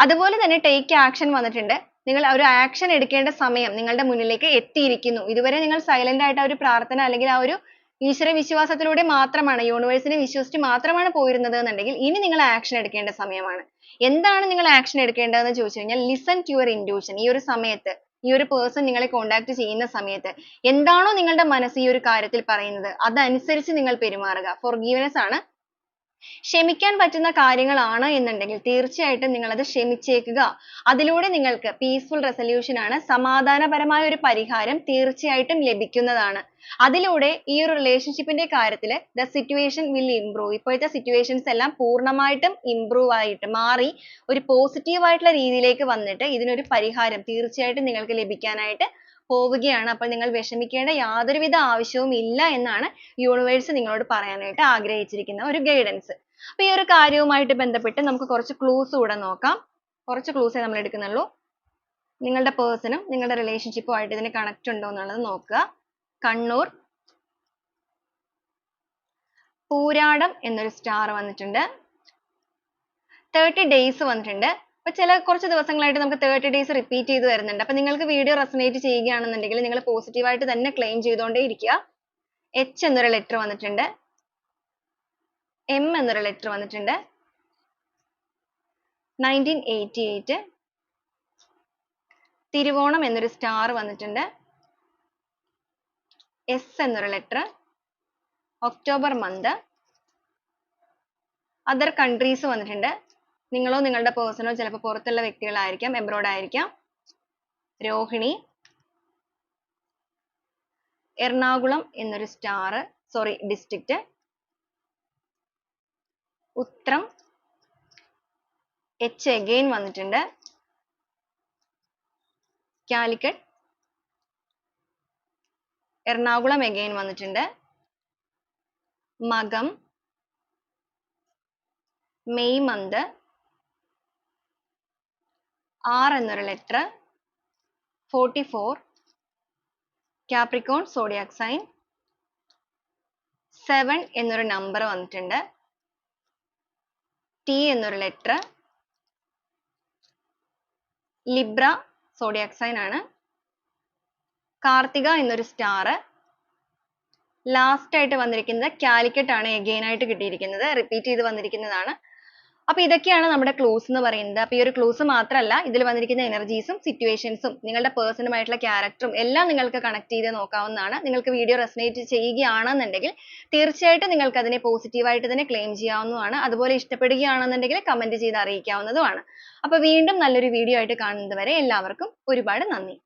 അതുപോലെ തന്നെ ടേക്ക് ആക്ഷൻ വന്നിട്ടുണ്ട്. നിങ്ങൾ ഒരു ആക്ഷൻ എടുക്കേണ്ട സമയം നിങ്ങളുടെ മുന്നിലേക്ക് എത്തിയിരിക്കുന്നു. ഇതുവരെ നിങ്ങൾ സൈലന്റ് ആയിട്ട് ആ ഒരു പ്രാർത്ഥന അല്ലെങ്കിൽ ആ ഒരു ഈശ്വര വിശ്വാസത്തിലൂടെ മാത്രമാണ് യൂണിവേഴ്സിനെ വിശ്വസിച്ച് മാത്രമാണ് പോയിരുന്നത് എന്നുണ്ടെങ്കിൽ ഇനി നിങ്ങൾ ആക്ഷൻ എടുക്കേണ്ട സമയമാണ്. എന്താണ് നിങ്ങൾ ആക്ഷൻ എടുക്കേണ്ടതെന്ന് ചോദിച്ചു കഴിഞ്ഞാൽ ലിസൺ ടു യുവർ ഇൻഡ്യൂഷൻ ഈ ഒരു സമയത്ത് ഈ ഒരു പേഴ്സൺ നിങ്ങളെ കോണ്ടാക്ട് ചെയ്യുന്ന സമയത്ത് എന്താണോ നിങ്ങളുടെ മനസ്സ് ഈ ഒരു കാര്യത്തിൽ പറയുന്നത് അതനുസരിച്ച് നിങ്ങൾ പെരുമാറുക. forgiveness ആണ് ക്ഷമിക്കാൻ പറ്റുന്ന കാര്യങ്ങളാണ് എന്നുണ്ടെങ്കിൽ തീർച്ചയായിട്ടും നിങ്ങൾ അത് ക്ഷമിച്ചേക്കുക. അതിലൂടെ നിങ്ങൾക്ക് peaceful resolution ആണ് സമാധാനപരമായ ഒരു പരിഹാരം തീർച്ചയായിട്ടും ലഭിക്കുന്നതാണ്. അതിലൂടെ ഈ ഒരു റിലേഷൻഷിപ്പിന്റെ കാര്യത്തിൽ the situation will improve. ഇപ്പോഴത്തെ situations എല്ലാം പൂർണമായിട്ടും improve ആയിട്ട് മാറി ഒരു positive ആയിട്ടുള്ള രീതിയിലേക്ക് വന്നിട്ട് ഇതിനൊരു പരിഹാരം തീർച്ചയായിട്ടും നിങ്ങൾക്ക് ലഭിക്കാനായിട്ട് പോവുകയാണ് അപ്പോൾ നിങ്ങൾ വിഷമിക്കേണ്ട യാതൊരുവിധ ആവശ്യവും ഇല്ല എന്നാണ് യൂണിവേഴ്സ് നിങ്ങളോട് പറയാനായിട്ട് ആഗ്രഹിച്ചിരിക്കുന്ന ഒരു ഗൈഡൻസ് അപ്പോൾ ഈ ഒരു കാര്യവുമായിട്ട് ബന്ധപ്പെട്ട് നമുക്ക് കുറച്ച് ക്ലൂസ് കൂടെ നോക്കാം. കുറച്ച് clues നമ്മൾ എടുക്കുന്നുള്ളൂ. നിങ്ങളുടെ പേഴ്സണും നിങ്ങളുടെ relationship ആയിട്ട് ഇതിന് connect ഉണ്ടോ എന്നുള്ളത് നോക്കുക. കണ്ണൂർ പൂരാടം എന്നൊരു സ്റ്റാർ വന്നിട്ടുണ്ട്. തേർട്ടി ഡേയ്സ് വന്നിട്ടുണ്ട് അപ്പൊ ചില കുറച്ച് ദിവസങ്ങളായിട്ട് നമുക്ക് തേർട്ടി ഡേയ്സ് റിപ്പീറ്റ് ചെയ്ത് വരുന്നുണ്ട്. അപ്പൊ നിങ്ങൾക്ക് വീഡിയോ റെസനേറ്റ് ചെയ്യുകയാണെന്നുണ്ടെങ്കിൽ നിങ്ങൾ പോസിറ്റീവ് ആയിട്ട് തന്നെ ക്ലെയിം ചെയ്തുകൊണ്ടേ ഇരിക്കുക. എച്ച് എന്നൊരു ലെറ്റർ വന്നിട്ടുണ്ട്. എം എന്നൊരു ലെറ്റർ വന്നിട്ടുണ്ട്. നയന്റീൻ എയ്റ്റി എയ്റ്റ് തിരുവോണം എന്നൊരു സ്റ്റാർ വന്നിട്ടുണ്ട്. എസ് എന്നൊരു letter October month other countries വന്നിട്ടുണ്ട്. നിങ്ങളോ നിങ്ങളുടെ പേഴ്സണോ ചിലപ്പോൾ പുറത്തുള്ള വ്യക്തികളായിരിക്കാം എബ്രോഡ് ആയിരിക്കാം. രോഹിണി എറണാകുളം എന്നൊരു star sorry district Uthram H again വന്നിട്ടുണ്ട്. കാലിക്കറ്റ് എറണാകുളം again വന്നിട്ടുണ്ട്. മകം മെയ് മന്ത് ആർ എന്നൊരു letter forty four Capricorn zodiac sign seven എന്നൊരു നമ്പർ വന്നിട്ടുണ്ട്. ടി എന്നൊരു ലെറ്റർ ലിബ്ര സോഡിയാക് സൈൻ ആണ്. കാർത്തിക എന്നൊരു സ്റ്റാർ ലാസ്റ്റ് ആയിട്ട് വന്നിരിക്കുന്നത് കാലിക്കറ്റ് ആണ് എഗെയിൻ ആയിട്ട് കിട്ടിയിരിക്കുന്നത്. റിപ്പീറ്റ് ചെയ്ത് വന്നിരിക്കുന്നതാണ്. അപ്പൊ ഇതൊക്കെയാണ് നമ്മുടെ ക്ലൂസ് എന്ന് പറയുന്നത്. അപ്പൊ ഈ ഒരു ക്ലൂസ് മാത്രമല്ല ഇതിൽ വന്നിരിക്കുന്ന എനർജീസും സിറ്റുവേഷൻസും നിങ്ങളുടെ പേഴ്സണുമായിട്ടുള്ള ക്യാരക്ടറും എല്ലാം നിങ്ങൾക്ക് കണക്ട് ചെയ്ത് നോക്കാവുന്നതാണ്. നിങ്ങൾക്ക് വീഡിയോ റെസനേറ്റ് ചെയ്യുകയാണെന്നുണ്ടെങ്കിൽ തീർച്ചയായിട്ടും നിങ്ങൾക്ക് അതിനെ പോസിറ്റീവായിട്ട് തന്നെ ക്ലെയിം ചെയ്യാവുന്നതാണ്. അതുപോലെ ഇഷ്ടപ്പെടുകയാണെന്നുണ്ടെങ്കിൽ കമന്റ് ചെയ്ത് അറിയിക്കാവുന്നതുമാണ്. അപ്പൊ വീണ്ടും നല്ലൊരു വീഡിയോ ആയിട്ട് കാണുന്നത് വരെ എല്ലാവർക്കും ഒരുപാട് നന്ദി.